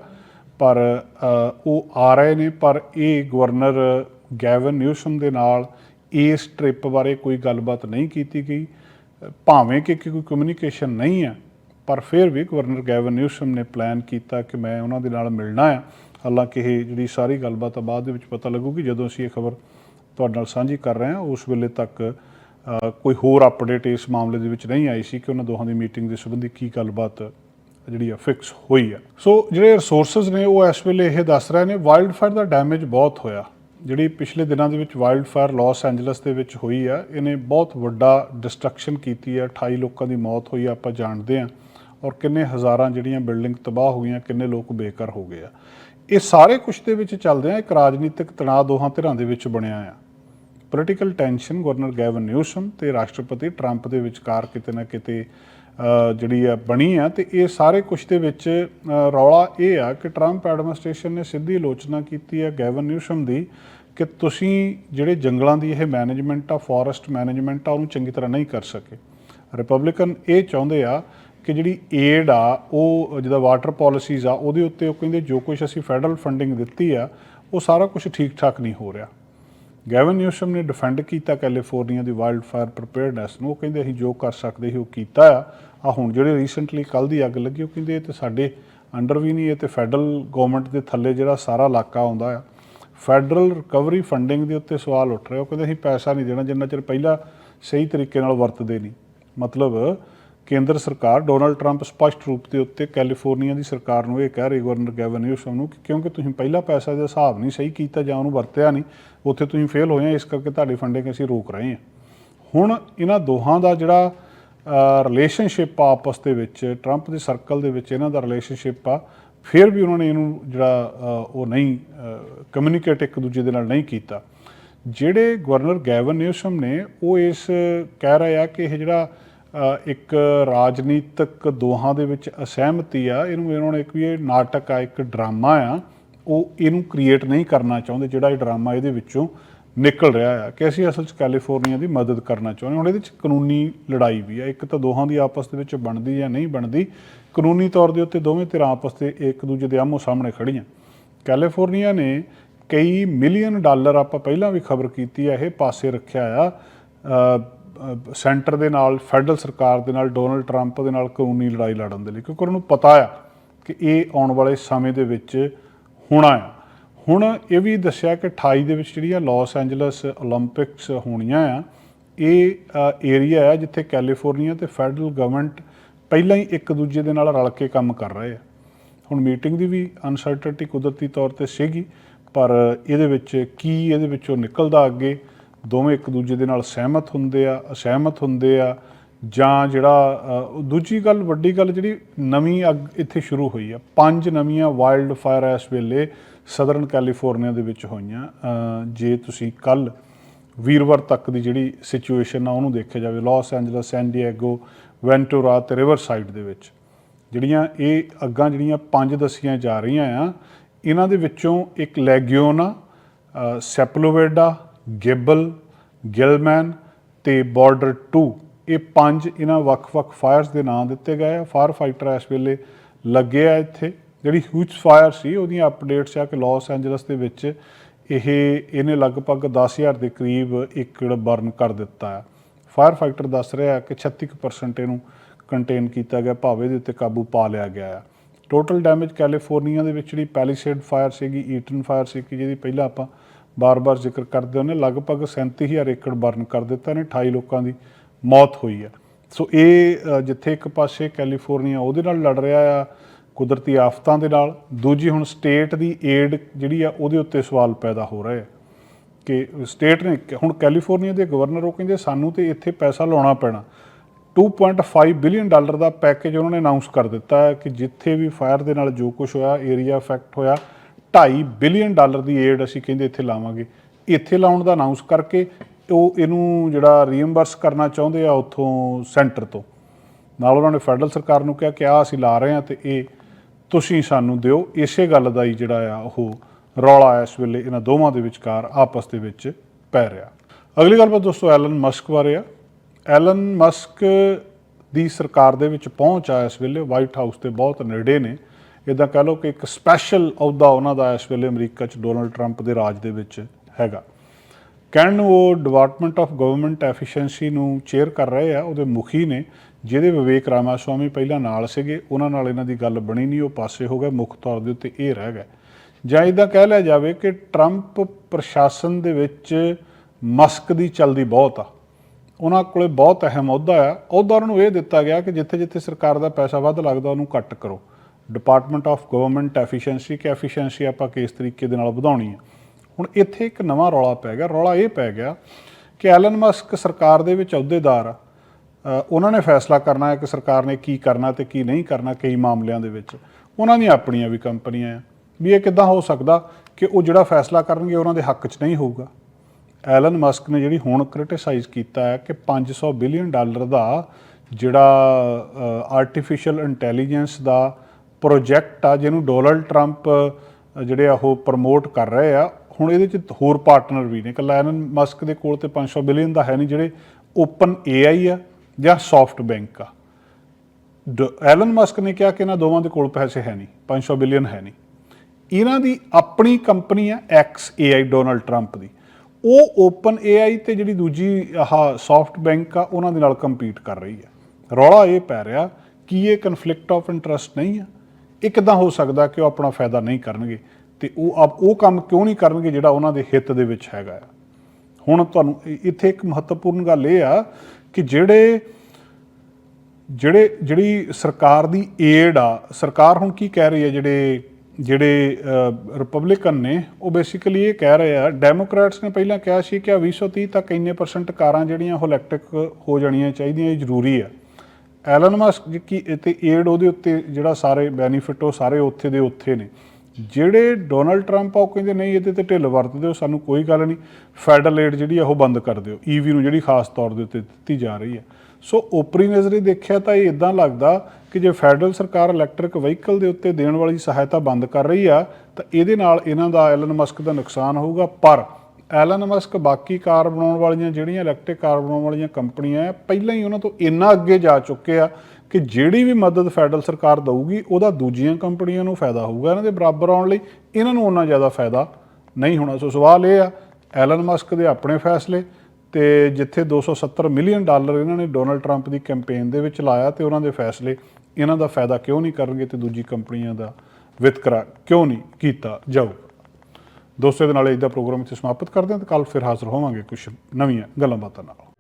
ਪਰ ਉਹ ਆ ਰਹੇ ਨੇ, ਪਰ ਇਹ ਗਵਰਨਰ ਗੈਵਨ ਨਿਊਸਮ ਦੇ ਨਾਲ ਇਸ ਟ੍ਰਿਪ ਬਾਰੇ ਕੋਈ ਗੱਲਬਾਤ ਨਹੀਂ ਕੀਤੀ ਗਈ। ਭਾਵੇਂ ਕਿ ਕੋਈ ਕਮਿਊਨੀਕੇਸ਼ਨ ਨਹੀਂ ਹੈ, ਪਰ ਫਿਰ ਵੀ ਗਵਰਨਰ ਗੈਵਨ ਨਿਊਸਮ ਨੇ ਪਲਾਨ ਕੀਤਾ ਕਿ ਮੈਂ ਉਹਨਾਂ ਦੇ ਨਾਲ ਮਿਲਣਾ ਆ। ਹਾਲਾਂਕਿ ਇਹ ਜਿਹੜੀ ਸਾਰੀ ਗੱਲਬਾਤ ਆ ਬਾਅਦ ਦੇ ਵਿੱਚ ਪਤਾ ਲੱਗੂਗੀ, ਜਦੋਂ ਅਸੀਂ ਇਹ ਖਬਰ ਤੁਹਾਡੇ ਨਾਲ ਸਾਂਝੀ ਕਰ ਰਹੇ ਹਾਂ। ਉਸ ਵੇਲੇ ਤੱਕ ਕੋਈ ਹੋਰ ਅਪਡੇਟ ਇਸ ਮਾਮਲੇ ਦੇ ਵਿੱਚ ਨਹੀਂ ਆਈ ਸੀ ਕਿ ਉਹਨਾਂ ਦੋਹਾਂ ਦੀ ਮੀਟਿੰਗ ਦੇ ਸੰਬੰਧੀ ਕੀ ਗੱਲਬਾਤ, ਜਿਹੜੀ ਆ ਫਿਕਸ ਹੋਈ ਆ। ਸੋ ਜਿਹੜੇ ਰਿਸੋਰਸਸ ਨੇ, ਉਹ ਇਸ ਵੇਲੇ ਇਹ ਦੱਸ ਰਹੇ ਨੇ ਵਾਈਲਡ ਫਾਇਰ ਦਾ ਡੈਮੇਜ ਬਹੁਤ ਹੋਇਆ। ਜਿਹੜੀ ਪਿਛਲੇ ਦਿਨਾਂ ਦੇ ਵਿੱਚ ਵਾਈਲਡ ਫਾਇਰ ਲਾਸ ਐਂਜਲਸ ਦੇ ਵਿੱਚ ਹੋਈ ਆ, ਇਹਨੇ ਬਹੁਤ ਵੱਡਾ ਡਿਸਟਰਕਸ਼ਨ ਕੀਤੀ ਆ। 28 ਲੋਕਾਂ ਦੀ ਮੌਤ ਹੋਈ ਆ, ਆਪਾਂ ਜਾਣਦੇ ਆ ਔਰ ਕਿੰਨੇ ਹਜ਼ਾਰਾਂ ਜਿਹੜੀਆਂ ਬਿਲਡਿੰਗ ਤਬਾਹ ਹੋ ਗਈਆਂ, ਕਿੰਨੇ ਲੋਕ ਬੇਘਰ ਹੋ ਗਏ ਆ। ਇਹ ਸਾਰੇ ਕੁਝ ਦੇ ਵਿੱਚ ਚੱਲਦੇ ਆ। ਇੱਕ ਰਾਜਨੀਤਿਕ ਤਣਾਅ ਦੋਹਾਂ ਧਿਰਾਂ ਦੇ ਵਿੱਚ ਬਣਿਆ ਆ। Political tension governor Gavin Newsom ਤੇ ਰਾਸ਼ਟਰਪਤੀ ਟਰੰਪ ਦੇ ਵਿਚਕਾਰ ਕਿਤੇ ਨਾ ਕਿਤੇ ਜਿਹੜੀ ਆ ਬਣੀ ਆ, ਤੇ ਇਹ ਸਾਰੇ ਕੁਝ ਦੇ ਵਿੱਚ ਰੌਲਾ ਇਹ ਆ ਕਿ ਟਰੰਪ ਐਡਮਿਨਿਸਟ੍ਰੇਸ਼ਨ ਨੇ ਸਿੱਧੀ ਆਲੋਚਨਾ ਕੀਤੀ ਆ ਗੈਵਨ ਨਿਊਸਮ ਦੀ ਕਿ ਤੁਸੀਂ ਜਿਹੜੇ ਜੰਗਲਾਂ ਦੀ ਇਹ ਮੈਨੇਜਮੈਂਟ ਆ ਫੋਰੈਸਟ ਮੈਨੇਜਮੈਂਟ ਆ, ਉਹਨੂੰ ਚੰਗੀ ਤਰ੍ਹਾਂ ਨਹੀਂ ਕਰ ਸਕੇ। ਰਿਪਬਲਿਕਨ ਇਹ ਚਾਹੁੰਦੇ ਆ ਕਿ ਜਿਹੜੀ ਏਡ ਆ, ਉਹ ਜਿਹਦਾ ਵਾਟਰ ਪਾਲਿਸੀਜ਼ ਆ, ਉਹਦੇ ਉੱਤੇ ਉਹ ਕਹਿੰਦੇ ਜੋ ਕੁਝ ਅਸੀਂ ਫੈਡਰਲ ਫੰਡਿੰਗ ਦਿੱਤੀ ਆ, ਉਹ ਸਾਰਾ ਕੁਝ ਠੀਕ ਠਾਕ ਨਹੀਂ ਹੋ ਰਿਹਾ। ਗੈਵਨ ਨਿਊਸਮ ਨੇ ਡਿਫੈਂਡ ਕੀਤਾ ਕੈਲੀਫੋਰਨੀਆ ਦੀ ਵਾਈਲਡ ਫਾਇਰ ਪ੍ਰੀਪੇਅਰਡਨੈਸ ਨੂੰ, ਉਹ ਕਹਿੰਦੇ ਅਸੀਂ ਜੋ ਕਰ ਸਕਦੇ ਸੀ ਉਹ ਕੀਤਾ ਆ। ਆ ਹੁਣ ਜਿਹੜੇ ਰੀਸੈਂਟਲੀ ਕੱਲ ਦੀ ਅੱਗ ਲੱਗੀ, ਉਹ ਕਹਿੰਦੇ ਇਹ ਤੇ ਸਾਡੇ ਅੰਡਰ ਵੀ ਨਹੀਂ, ਇਹ ਤੇ ਫੈਡਰਲ ਗਵਰਨਮੈਂਟ ਦੇ ਥੱਲੇ ਜਿਹੜਾ ਸਾਰਾ ਇਲਾਕਾ ਆਉਂਦਾ ਆ। ਫੈਡਰਲ ਰਿਕਵਰੀ ਫੰਡਿੰਗ ਦੇ ਉੱਤੇ ਸਵਾਲ ਉੱਠ ਰਿਹਾ ਉਹ ਕਹਿੰਦੇ ਅਸੀਂ ਪੈਸਾ ਨਹੀਂ ਦੇਣਾ, ਜਿੰਨਾ ਚਿਰ ਪਹਿਲਾਂ ਸਹੀ ਤਰੀਕੇ ਨਾਲ ਵਰਤਦੇ ਨਹੀਂ। ਮਤਲਬ ਕੇਂਦਰ ਸਰਕਾਰ ਡੋਨਲਡ ਟਰੰਪ ਸਪਸ਼ਟ ਰੂਪ ਦੇ ਉੱਤੇ ਕੈਲੀਫੋਰਨੀਆ ਦੀ ਸਰਕਾਰ ਨੂੰ ਇਹ ਕਹਿ ਰਹੀ ਗਵਰਨਰ ਗੈਵਨ ਨਿਊਸਮ ਨੂੰ ਕਿ ਕਿਉਂਕਿ ਤੁਸੀਂ ਪਹਿਲਾ ਪੈਸਾ ਦੇ ਹਿਸਾਬ ਨਹੀਂ ਸਹੀ ਕੀਤਾ ਜਾਂ ਉਹਨੂੰ ਵਰਤਿਆ ਨਹੀਂ, ਉੱਥੇ ਤੁਸੀਂ ਫੇਲ ਹੋਏ ਆ, ਇਸ ਕਰਕੇ ਤੁਹਾਡੀ ਫੰਡਿੰਗ ਅਸੀਂ ਰੋਕ ਰਹੇ ਹਾਂ। ਹੁਣ ਇਹਨਾਂ ਦੋਹਾਂ ਦਾ ਜਿਹੜਾ ਰਿਲੇਸ਼ਨਸ਼ਿਪ ਆ ਆਪਸ ਦੇ ਵਿੱਚ, ਟਰੰਪ ਦੇ ਸਰਕਲ ਦੇ ਵਿੱਚ ਇਹਨਾਂ ਦਾ ਰਿਲੇਸ਼ਨਸ਼ਿਪ ਆ, ਫਿਰ ਵੀ ਉਹਨਾਂ ਨੇ ਇਹਨੂੰ ਜਿਹੜਾ ਉਹ ਨਹੀਂ ਕਮਿਊਨੀਕੇਟ ਇੱਕ ਦੂਜੇ ਦੇ ਨਾਲ ਨਹੀਂ ਕੀਤਾ। ਜਿਹੜੇ ਗਵਰਨਰ ਗੈਵਨ ਨਿਊਸਮ ਨੇ, ਉਹ ਇਸ ਕਹਿ ਰਹੇ ਆ ਕਿ ਇਹ ਜਿਹੜਾ ਇੱਕ ਰਾਜਨੀਤਿਕ ਦੋਹਾਂ ਦੇ ਵਿੱਚ ਅਸਹਿਮਤੀ ਆ। ਇਹਨੂੰ ਇਹਨਾਂ ਨੇ ਇੱਕ ਵੀ ਇਹ ਨਾਟਕ ਆ, ਇੱਕ ਡਰਾਮਾ ਆ। ਉਹ ਇਹਨੂੰ ਕ੍ਰੀਏਟ ਨਹੀਂ ਕਰਨਾ ਚਾਹੁੰਦੇ, ਜਿਹੜਾ ਇਹ ਡਰਾਮਾ ਇਹਦੇ ਵਿੱਚੋਂ ਨਿਕਲ ਰਿਹਾ ਆ। ਕਿ ਅਸੀਂ ਅਸਲ 'ਚ ਕੈਲੀਫੋਰਨੀਆ ਦੀ ਮਦਦ ਕਰਨਾ ਚਾਹੁੰਦੇ ਹਾਂ। ਹੁਣ ਇਹਦੇ 'ਚ ਕਾਨੂੰਨੀ ਲੜਾਈ ਵੀ ਆ। ਇੱਕ ਤਾਂ ਦੋਹਾਂ ਦੀ ਆਪਸ ਦੇ ਵਿੱਚ ਬਣਦੀ ਜਾਂ ਨਹੀਂ ਬਣਦੀ। ਕਾਨੂੰਨੀ ਤੌਰ ਦੇ ਉੱਤੇ ਦੋਵੇਂ ਧਿਰਾਂ ਆਪਸ ਤੇ ਇੱਕ ਦੂਜੇ ਦੇ ਆਮੋ ਸਾਹਮਣੇ ਖੜੀਆਂ ਕੈਲੀਫੋਰਨੀਆ ਨੇ ਕਈ ਮਿਲੀਅਨ ਡਾਲਰ ਆਪਾਂ ਪਹਿਲਾਂ ਵੀ ਖਬਰ ਕੀਤੀ ਆ, ਇਹ ਪਾਸੇ ਰੱਖਿਆ ਆ। ਸੈਂਟਰ ਦੇ ਨਾਲ, ਫੈਡਰਲ ਸਰਕਾਰ ਦੇ ਨਾਲ, ਡੋਨਲਡ ਟਰੰਪ ਦੇ ਨਾਲ ਕਾਨੂੰਨੀ ਲੜਾਈ ਲੜਨ ਦੇ ਲਈ। ਕਿਉਂਕਿ ਉਹਨਾਂ ਨੂੰ ਪਤਾ ਆ ਕਿ ਇਹ ਆਉਣ ਵਾਲੇ ਸਮੇਂ ਦੇ ਵਿੱਚ ਹੋਣਾ ਆ। ਹੁਣ ਇਹ ਵੀ ਦੱਸਿਆ ਕਿ 28 ਦੇ ਵਿੱਚ ਜਿਹੜੀਆਂ ਆ ਲਾਸ ਐਂਜਲਸ 올림픽ਸ ਹੋਣੀਆਂ ਆ, ਇਹ ਏਰੀਆ ਆ ਜਿੱਥੇ ਕੈਲੀਫੋਰਨੀਆ ਤੇ ਫੈਡਰਲ ਗਵਰਨਮੈਂਟ ਪਹਿਲਾਂ ਹੀ ਇੱਕ ਦੂਜੇ ਦੇ ਨਾਲ ਰਲ ਕੇ ਕੰਮ ਕਰ ਰਹੇ ਆ। ਹੁਣ ਮੀਟਿੰਗ ਦੀ ਵੀ ਅਨਸਰਟਨਟੀ ਕੁਦਰਤੀ ਤੌਰ ਤੇ ਸੀਗੀ, ਪਰ ਇਹਦੇ ਵਿੱਚ ਕੀ ਇਹਦੇ ਵਿੱਚੋਂ ਨਿਕਲਦਾ ਅੱਗੇ ਦੋਵੇਂ ਇੱਕ ਦੂਜੇ ਦੇ ਨਾਲ ਸਹਿਮਤ ਹੁੰਦੇ ਆ, ਅਸਹਿਮਤ ਹੁੰਦੇ ਆ, ਜਾਂ ਜਿਹੜਾ ਦੂਜੀ ਗੱਲ, ਵੱਡੀ ਗੱਲ ਜਿਹੜੀ ਨਵੀਂ ਅੱਗ ਇੱਥੇ ਸ਼ੁਰੂ ਹੋਈ ਆ। ਪੰਜ ਨਵੀਆਂ ਵਾਈਲਡ ਫਾਇਰ ਇਸ ਵੇਲੇ ਸਦਰਨ ਕੈਲੀਫੋਰਨੀਆ ਦੇ ਵਿੱਚ ਹੋਈਆਂ। ਜੇ ਤੁਸੀਂ ਕੱਲ ਵੀਰਵਾਰ ਤੱਕ ਦੀ ਜਿਹੜੀ ਸਿਚੁਏਸ਼ਨ ਆ, ਉਹਨੂੰ ਦੇਖਿਆ ਜਾਵੇ Los Angeles San Diego Ventura ਤੇ ਰਿਵਰਸਾਈਡ ਦੇ ਵਿੱਚ, ਜਿਹੜੀਆਂ ਇਹ ਅੱਗਾਂ ਜਿਹੜੀਆਂ ਪੰਜ ਦਸੀਆਂ ਜਾ ਰਹੀਆਂ ਆ, ਇਹਨਾਂ ਦੇ ਵਿੱਚੋਂ ਇੱਕ ਲੈਗਿਓਨਾ ਸੈਪਲੋਵੇਡਾ ਗਿਬਲ, ਗਿਲਮੈਨ ਤੇ ਬਾਰਡਰ 2 ਇਹ ਪੰਜ ਇਹਨਾਂ ਵੱਖ-ਵੱਖ ਫਾਇਰਸ ਦੇ ਨਾਂ ਦਿੱਤੇ ਗਏ ਆ। ਫਾਇਰ ਫਾਈਟਰ ਇਸ ਵੇਲੇ ਲੱਗੇ ਆ ਇੱਥੇ। ਜਿਹੜੀ ਹਿਊਜ ਫਾਇਰ ਸੀ, ਉਹਦੀਆਂ ਅਪਡੇਟਸ ਆ ਕਿ ਲਾਸ ਐਂਜਲਸ ਦੇ ਵਿੱਚ ਇਹ, ਇਹਨੇ ਲਗਭਗ 10000 ਦੇ ਕਰੀਬ ਏਕੜ ਬਰਨ ਕਰ ਦਿੱਤਾ ਹੈ ਫਾਇਰ ਫਾਈਟਰ ਦੱਸ ਰਿਹਾ ਕਿ 36% ਇਹਨੂੰ ਕੰਟੇਨ ਕੀਤਾ ਗਿਆ, ਭਾਵੇਂ ਦੇ ਉੱਤੇ ਕਾਬੂ ਪਾ ਲਿਆ ਗਿਆ ਹੈ ਟੋਟਲ ਡੈਮੇਜ ਕੈਲੀਫੋਰਨੀਆ ਦੇ ਵਿੱਚ ਜਿਹੜੀ ਪੈਲੀਸੇਡ ਫਾਇਰ ਸੀਗੀ ਈਟਨ ਫਾਇਰ ਸੀ ਕਿ ਜਿਹਦੀ ਪਹਿਲਾਂ ਆਪਾਂ ਬਾਰ-ਬਾਰ ਜ਼ਿਕਰ ਕਰਦੇ ਉਹਨੇ ਲਗਭਗ 37000 ਏਕੜ ਬਰਨ ਕਰ ਦਿੱਤਾ ਨੇ 28 ਲੋਕਾਂ ਦੀ ਮੌਤ ਹੋਈ ਹੈ। ਸੋ ਇਹ ਜਿੱਥੇ ਇੱਕ ਪਾਸੇ ਕੈਲੀਫੋਰਨੀਆ ਉਹਦੇ ਨਾਲ ਲੜ ਰਿਹਾ ਆ, ਕੁਦਰਤੀ ਆਫਤਾਂ ਦੇ ਨਾਲ, ਦੂਜੀ ਹੁਣ ਸਟੇਟ ਦੀ ਏਡ ਜਿਹੜੀ ਆ, ਉਹਦੇ ਉੱਤੇ ਸਵਾਲ ਪੈਦਾ ਹੋ ਰਹੇ ਆ ਕਿ ਸਟੇਟ ਨੇ, ਹੁਣ ਕੈਲੀਫੋਰਨੀਆ ਦੇ ਗਵਰਨਰ ਉਹ ਕਹਿੰਦੇ ਸਾਨੂੰ ਤੇ ਇੱਥੇ ਪੈਸਾ ਲਾਉਣਾ ਪੈਣਾ। 2.5 ਬਿਲੀਅਨ ਡਾਲਰ ਦਾ ਪੈਕੇਜ ਉਹਨਾਂ ਨੇ ਅਨਾਉਂਸ ਕਰ ਦਿੱਤਾ ਹੈ ਕਿ ਜਿੱਥੇ ਵੀ ਫਾਇਰ ਦੇ ਨਾਲ ਜੋ ਕੁਝ ਹੋਇਆ, ਏਰੀਆ ਇਫੈਕਟ ਹੋਇਆ 2.5 ਬਿਲੀਅਨ ਡਾਲਰ ਦੀ ਏਡ ਅਸੀਂ ਕਹਿੰਦੇ ਇੱਥੇ ਲਾਵਾਂਗੇ। ਇੱਥੇ ਲਾਉਣ ਦਾ ਅਨਾਉਂਸ ਕਰਕੇ ਉਹ ਇਹਨੂੰ ਜਿਹੜਾ ਰੀਇੰਬਰਸ ਕਰਨਾ ਚਾਹੁੰਦੇ ਆ ਉੱਥੋਂ ਸੈਂਟਰ ਤੋਂ। ਨਾਲ ਉਹਨਾਂ ਨੇ ਫੈਡਰਲ ਸਰਕਾਰ ਨੂੰ ਕਿਹਾ ਕਿ ਆ ਅਸੀਂ ਲਾ ਰਹੇ ਹਾਂ ਤੇ ਇਹ ਤੁਸੀਂ ਸਾਨੂੰ ਦਿਓ। ਇਸੇ ਗੱਲ ਦਾ ਹੀ ਜਿਹੜਾ ਆ ਉਹ ਰੌਲਾ ਇਸ ਵੇਲੇ ਇਹਨਾਂ ਦੋਵਾਂ ਦੇ ਵਿਚਕਾਰ ਆਪਸ ਦੇ ਵਿੱਚ ਪੈ ਰਿਹਾ। ਅਗਲੀ ਗੱਲ ਬਸ ਦੋਸਤੋ ਐਲਨ ਮਸਕ ਬਾਰੇ ਆ। ਐਲਨ ਮਸਕ ਦੀ ਸਰਕਾਰ ਦੇ ਵਿੱਚ ਪਹੁੰਚ ਆ ਇਸ ਵੇਲੇ। ਵਾਈਟ ਹਾਊਸ ਤੇ ਬਹੁਤ ਨੇੜੇ ਨੇ। ਇਦਾਂ ਕਹ ਲਓ ਕਿ ਇੱਕ ਸਪੈਸ਼ਲ ਅਹੁਦਾ ਉਹਨਾਂ ਦਾ ਇਸ ਵੇਲੇ ਅਮਰੀਕਾ 'ਚ ਡੋਨਲਡ ਟਰੰਪ ਦੇ ਰਾਜ ਦੇ ਵਿੱਚ ਹੈਗਾ। ਕਹਿਣ ਨੂੰ ਉਹ ਡਿਪਾਰਟਮੈਂਟ ਆਫ ਗਵਰਨਮੈਂਟ ਐਫੀਸ਼ੀਐਂਸੀ ਨੂੰ ਚੇਅਰ ਕਰ ਰਹੇ ਆ, ਉਹਦੇ ਮੁਖੀ ਨੇ, ਜਿਹਦੇ ਵਿਵੇਕ ਰਾਮਾਸਵਾਮੀ ਪਹਿਲਾਂ ਨਾਲ ਸੀਗੇ, ਉਹਨਾਂ ਨਾਲ ਇਹਨਾਂ ਦੀ ਗੱਲ ਬਣੀ ਨਹੀਂ, ਉਹ ਪਾਸੇ ਹੋ ਗਏ, ਮੁੱਖ ਤੌਰ ਦੇ ਉੱਤੇ ਇਹ ਰਹਿ ਗਏ। ਜਾਂ ਇਦਾਂ ਕਹਿ ਲਿਆ ਜਾਵੇ ਕਿ ਟਰੰਪ ਪ੍ਰਸ਼ਾਸਨ ਦੇ ਵਿੱਚ ਮਸਕ ਦੀ ਚਲਦੀ ਬਹੁਤ ਆ। ਉਹਨਾਂ ਕੋਲੇ ਬਹੁਤ ਅਹਿਮ ਅਹੁਦਾ ਆ। ਅਹੁਦਾ ਉਹਨਾਂ ਨੂੰ ਇਹ ਦਿੱਤਾ ਗਿਆ ਕਿ ਜਿੱਥੇ ਜਿੱਥੇ ਸਰਕਾਰ ਦਾ ਪੈਸਾ ਵੱਧ ਲੱਗਦਾ, ਉਹਨੂੰ ਘੱਟ ਕਰੋ। ਡਿਪਾਰਟਮੈਂਟ ਆਫ ਗਵਰਨਮੈਂਟ ਐਫੀਸ਼ੀਐਂਸੀ ਕਿ ਐਫੀਸ਼ੀਐਂਸੀ ਆਪਾਂ ਕਿਸ ਤਰੀਕੇ ਦੇ ਨਾਲ ਵਧਾਉਣੀ ਹੈ। ਹੁਣ ਇੱਥੇ ਇੱਕ ਨਵਾਂ ਰੌਲਾ ਪੈ ਗਿਆ, ਰੌਲਾ ਇਹ ਪੈ ਗਿਆ ਕਿ ਐਲਨ ਮਸਕ ਸਰਕਾਰ ਦੇ ਵਿੱਚ ਅਹੁਦੇਦਾਰ ਆ। ਉਹਨਾਂ ਨੇ ਫੈਸਲਾ ਕਰਨਾ ਹੈ ਕਿ ਸਰਕਾਰ ਨੇ ਕੀ ਕਰਨਾ ਤੇ ਕੀ ਨਹੀਂ ਕਰਨਾ ਕਈ ਮਾਮਲਿਆਂ ਦੇ ਵਿੱਚ। ਉਹਨਾਂ ਦੀਆਂ ਆਪਣੀਆਂ ਵੀ ਕੰਪਨੀਆਂ ਆ। ਵੀ ਇਹ ਕਿੱਦਾਂ ਹੋ ਸਕਦਾ ਕਿ ਉਹ ਜਿਹੜਾ ਫੈਸਲਾ ਕਰਨਗੇ, ਉਹਨਾਂ ਦੇ ਹੱਕ 'ਚ ਨਹੀਂ ਹੋਊਗਾ। ਐਲਨ ਮਸਕ ਨੇ ਜਿਹੜੀ ਹੁਣ ਕ੍ਰਿਟਿਸਾਈਜ਼ ਕੀਤਾ ਹੈ ਕਿ 500 ਬਿਲੀਅਨ ਡਾਲਰ ਦਾ ਜਿਹੜਾ ਆਰਟੀਫੀਸ਼ੀਅਲ ਇੰਟੈਲੀਜੈਂਸ ਦਾ ਪ੍ਰੋਜੈਕਟ ਆ ਜਿਹਨੂੰ ਡੋਨਲਡ ਟਰੰਪ ਜਿਹੜੇ ਆ ਉਹ ਪ੍ਰਮੋਟ ਕਰ ਰਹੇ ਆ, ਹੁਣ ਇਹਦੇ ਚ ਹੋਰ ਪਾਰਟਨਰ ਵੀ ਨੇ। ਇਕੱਲਾ ਐਲਨ ਮਸਕ ਦੇ ਕੋਲ ਤੇ 500 ਬਿਲੀਅਨ ਦਾ ਹੈ ਨਹੀਂ ਜਿਹੜੇ ਓਪਨ ਏਆਈ ਆ ਜਾਂ ਸੌਫਟ ਬੈਂਕ ਆ। ਡ- ਐਲਨ ਮਸਕ ਨੇ ਕਿਹਾ ਕਿ ਇਹਨਾਂ ਦੋਵਾਂ ਦੇ ਕੋਲ ਪੈਸੇ ਹੈ ਨਹੀਂ 500 ਬਿਲੀਅਨ ਹੈ ਨਹੀਂ ਇਹਨਾਂ ਦੀ ਆਪਣੀ ਕੰਪਨੀ ਆ ਐਕਸ ਏਆਈ, ਡੋਨਲਡ ਟਰੰਪ ਦੀ। ਉਹ ਓਪਨ ਏਆਈ ਤੇ ਜਿਹੜੀ ਦੂਜੀ ਆਹ ਸੌਫਟ ਬੈਂਕ ਆ, ਉਹਨਾਂ ਦੇ ਨਾਲ ਕੰਪੀਟ ਕਰ ਰਹੀ ਆ। ਰੌਲਾ ਇਹ ਪੈ ਰਿਹਾ ਕਿ ਇਹ ਕਨਫਲਿਕਟ ਆਫ ਇੰਟਰਸਟ ਨਹੀਂ ਆ। ਇਹ ਕਿਦਾਂ ਹੋ ਸਕਦਾ ਕਿ ਉਹ ਆਪਣਾ ਫਾਇਦਾ ਨਹੀਂ ਕਰਨਗੇ ਤੇ ਉਹ ਆਪ ਉਹ ਕੰਮ ਕਿਉਂ ਨਹੀਂ ਕਰਨਗੇ ਜਿਹੜਾ ਉਹਨਾਂ ਦੇ ਹਿੱਤ ਦੇ ਵਿੱਚ ਹੈਗਾ ਆ? ਹੁਣ ਤੁਹਾਨੂੰ ਇੱਥੇ ਇੱਕ ਮਹੱਤਵਪੂਰਨ ਗੱਲ ਇਹ ਆ ਕਿ ਜਿਹੜੇ ਜਿਹੜੇ, ਜਿਹੜੀ ਸਰਕਾਰ ਦੀ ਏਡ ਆ, ਸਰਕਾਰ ਹੁਣ ਕੀ ਕਹਿ ਰਹੀ ਹੈ ਜਿਹੜੇ ਜਿਹੜੇ ਰਿਪਬਲਿਕਨ ਨੇ, ਉਹ ਬੇਸਿਕਲੀ ਇਹ ਕਹਿ ਰਹੇ ਆ ਡੈਮੋਕ੍ਰੈਟਸ ਨੇ ਪਹਿਲਾਂ ਕਿਹਾ ਸੀ ਕਿ ਆ 2030 ਤੱਕ ਇੰਨੇ ਪਰਸੈਂਟ ਕਾਰਾਂ ਜਿਹੜੀਆਂ ਉਹ ਇਲੈਕਟ੍ਰਿਕ ਹੋ ਜਾਣੀਆਂ ਚਾਹੀਦੀਆਂ, ਇਹ ਜ਼ਰੂਰੀ ਆ। ਐਲਨ ਮਸਕ ਕੀ ਤੇ ਏਡ ਉਹਦੇ ਉੱਤੇ ਜਿਹੜਾ ਸਾਰੇ ਬੈਨੀਫਿਟ ਉਹ ਸਾਰੇ ਉੱਥੇ ਦੇ ਉੱਥੇ ਨੇ। ਜਿਹੜੇ ਡੋਨਲਡ ਟਰੰਪ ਆ, ਉਹ ਕਹਿੰਦੇ ਨਹੀਂ, ਇਹਦੇ ਤੇ ਢਿੱਲ ਵਰਤ ਦਿਓ, ਸਾਨੂੰ ਕੋਈ ਗੱਲ ਨਹੀਂ। ਫੈਡਰਲ ਏਡ ਜਿਹੜੀ ਆ, ਉਹ ਬੰਦ ਕਰ ਦਿਓ। ਈਵੀ ਨੂੰ ਜਿਹੜੀ ਖਾਸ ਤੌਰ ਦੇ ਉੱਤੇ ਦਿੱਤੀ ਜਾ ਰਹੀ ਹੈ ਸੋ ਓਪਰੀ ਨਜ਼ਰੀ ਦੇਖਿਆ ਤਾਂ ਇਹ ਇਦਾਂ ਲੱਗਦਾ ਕਿ ਜੇ ਫੈਡਰਲ ਸਰਕਾਰ ਇਲੈਕਟ੍ਰਿਕ ਵਹੀਕਲ ਦੇ ਉੱਤੇ ਦੇਣ ਵਾਲੀ ਸਹਾਇਤਾ ਬੰਦ ਕਰ ਰਹੀ ਆ, ਤਾਂ ਇਹਦੇ ਨਾਲ ਇਹਨਾਂ ਦਾ ਐਲਨ ਮਸਕ ਦਾ ਨੁਕਸਾਨ ਹੋਊਗਾ। ਪਰ ਐਲਨ ਮਸਕ ਬਾਕੀ ਕਾਰ ਬਣਾਉਣ ਵਾਲੀਆਂ ਜਿਹੜੀਆਂ ਇਲੈਕਟ੍ਰਿਕ ਕਾਰ ਬਣਾਉਣ ਵਾਲੀਆਂ ਕੰਪਨੀਆਂ ਆ ਪਹਿਲਾਂ ਹੀ ਉਹਨਾਂ ਤੋਂ ਇੰਨਾ ਅੱਗੇ ਜਾ ਚੁੱਕੇ ਆ ਕਿ ਜਿਹੜੀ ਵੀ ਮਦਦ ਫੈਡਰਲ ਸਰਕਾਰ ਦਊਗੀ, ਉਹਦਾ ਦੂਜੀਆਂ ਕੰਪਨੀਆਂ ਨੂੰ ਫਾਇਦਾ ਹੋਊਗਾ। ਇਹਨਾਂ ਦੇ ਬਰਾਬਰ ਆਉਣ ਲਈ ਇਹਨਾਂ ਨੂੰ ਉਹਨਾਂ ਜ਼ਿਆਦਾ ਫਾਇਦਾ ਨਹੀਂ ਹੋਣਾ। ਸੋ ਸਵਾਲ ਇਹ ਆ ਐਲਨ ਮਸਕ ਦੇ ਆਪਣੇ ਫੈਸਲੇ ਤੇ ਜਿੱਥੇ 270 ਮਿਲੀਅਨ ਡਾਲਰ ਇਹਨਾਂ ਨੇ ਡੋਨਲਡ ਟਰੰਪ ਦੀ ਕੈਂਪੇਨ ਦੇ ਵਿੱਚ ਲਾਇਆ ਤੇ ਉਹਨਾਂ ਦੇ ਫੈਸਲੇ ਇਹਨਾਂ ਦਾ ਫਾਇਦਾ ਕਿਉਂ ਨਹੀਂ ਕਰਨਗੇ ਤੇ ਦੂਜੀ ਕੰਪਨੀਆਂ ਦਾ ਵਿਤਕਰਾ ਕਿਉਂ ਨਹੀਂ ਕੀਤਾ ਜਾਊਗਾ ਦੋਸਤੋ ਦੇ ਨਾਲ ਅੱਜ ਦਾ ਪ੍ਰੋਗਰਾਮ ਇੱਥੇ ਸਮਾਪਤ ਕਰਦੇ ਹਾਂ ਤੇ ਕੱਲ ਫਿਰ ਹਾਜ਼ਰ ਹੋਵਾਂਗੇ ਕੁਝ ਨਵੀਆਂ ਗੱਲਾਂ ਬਾਤਾਂ ਨਾਲ।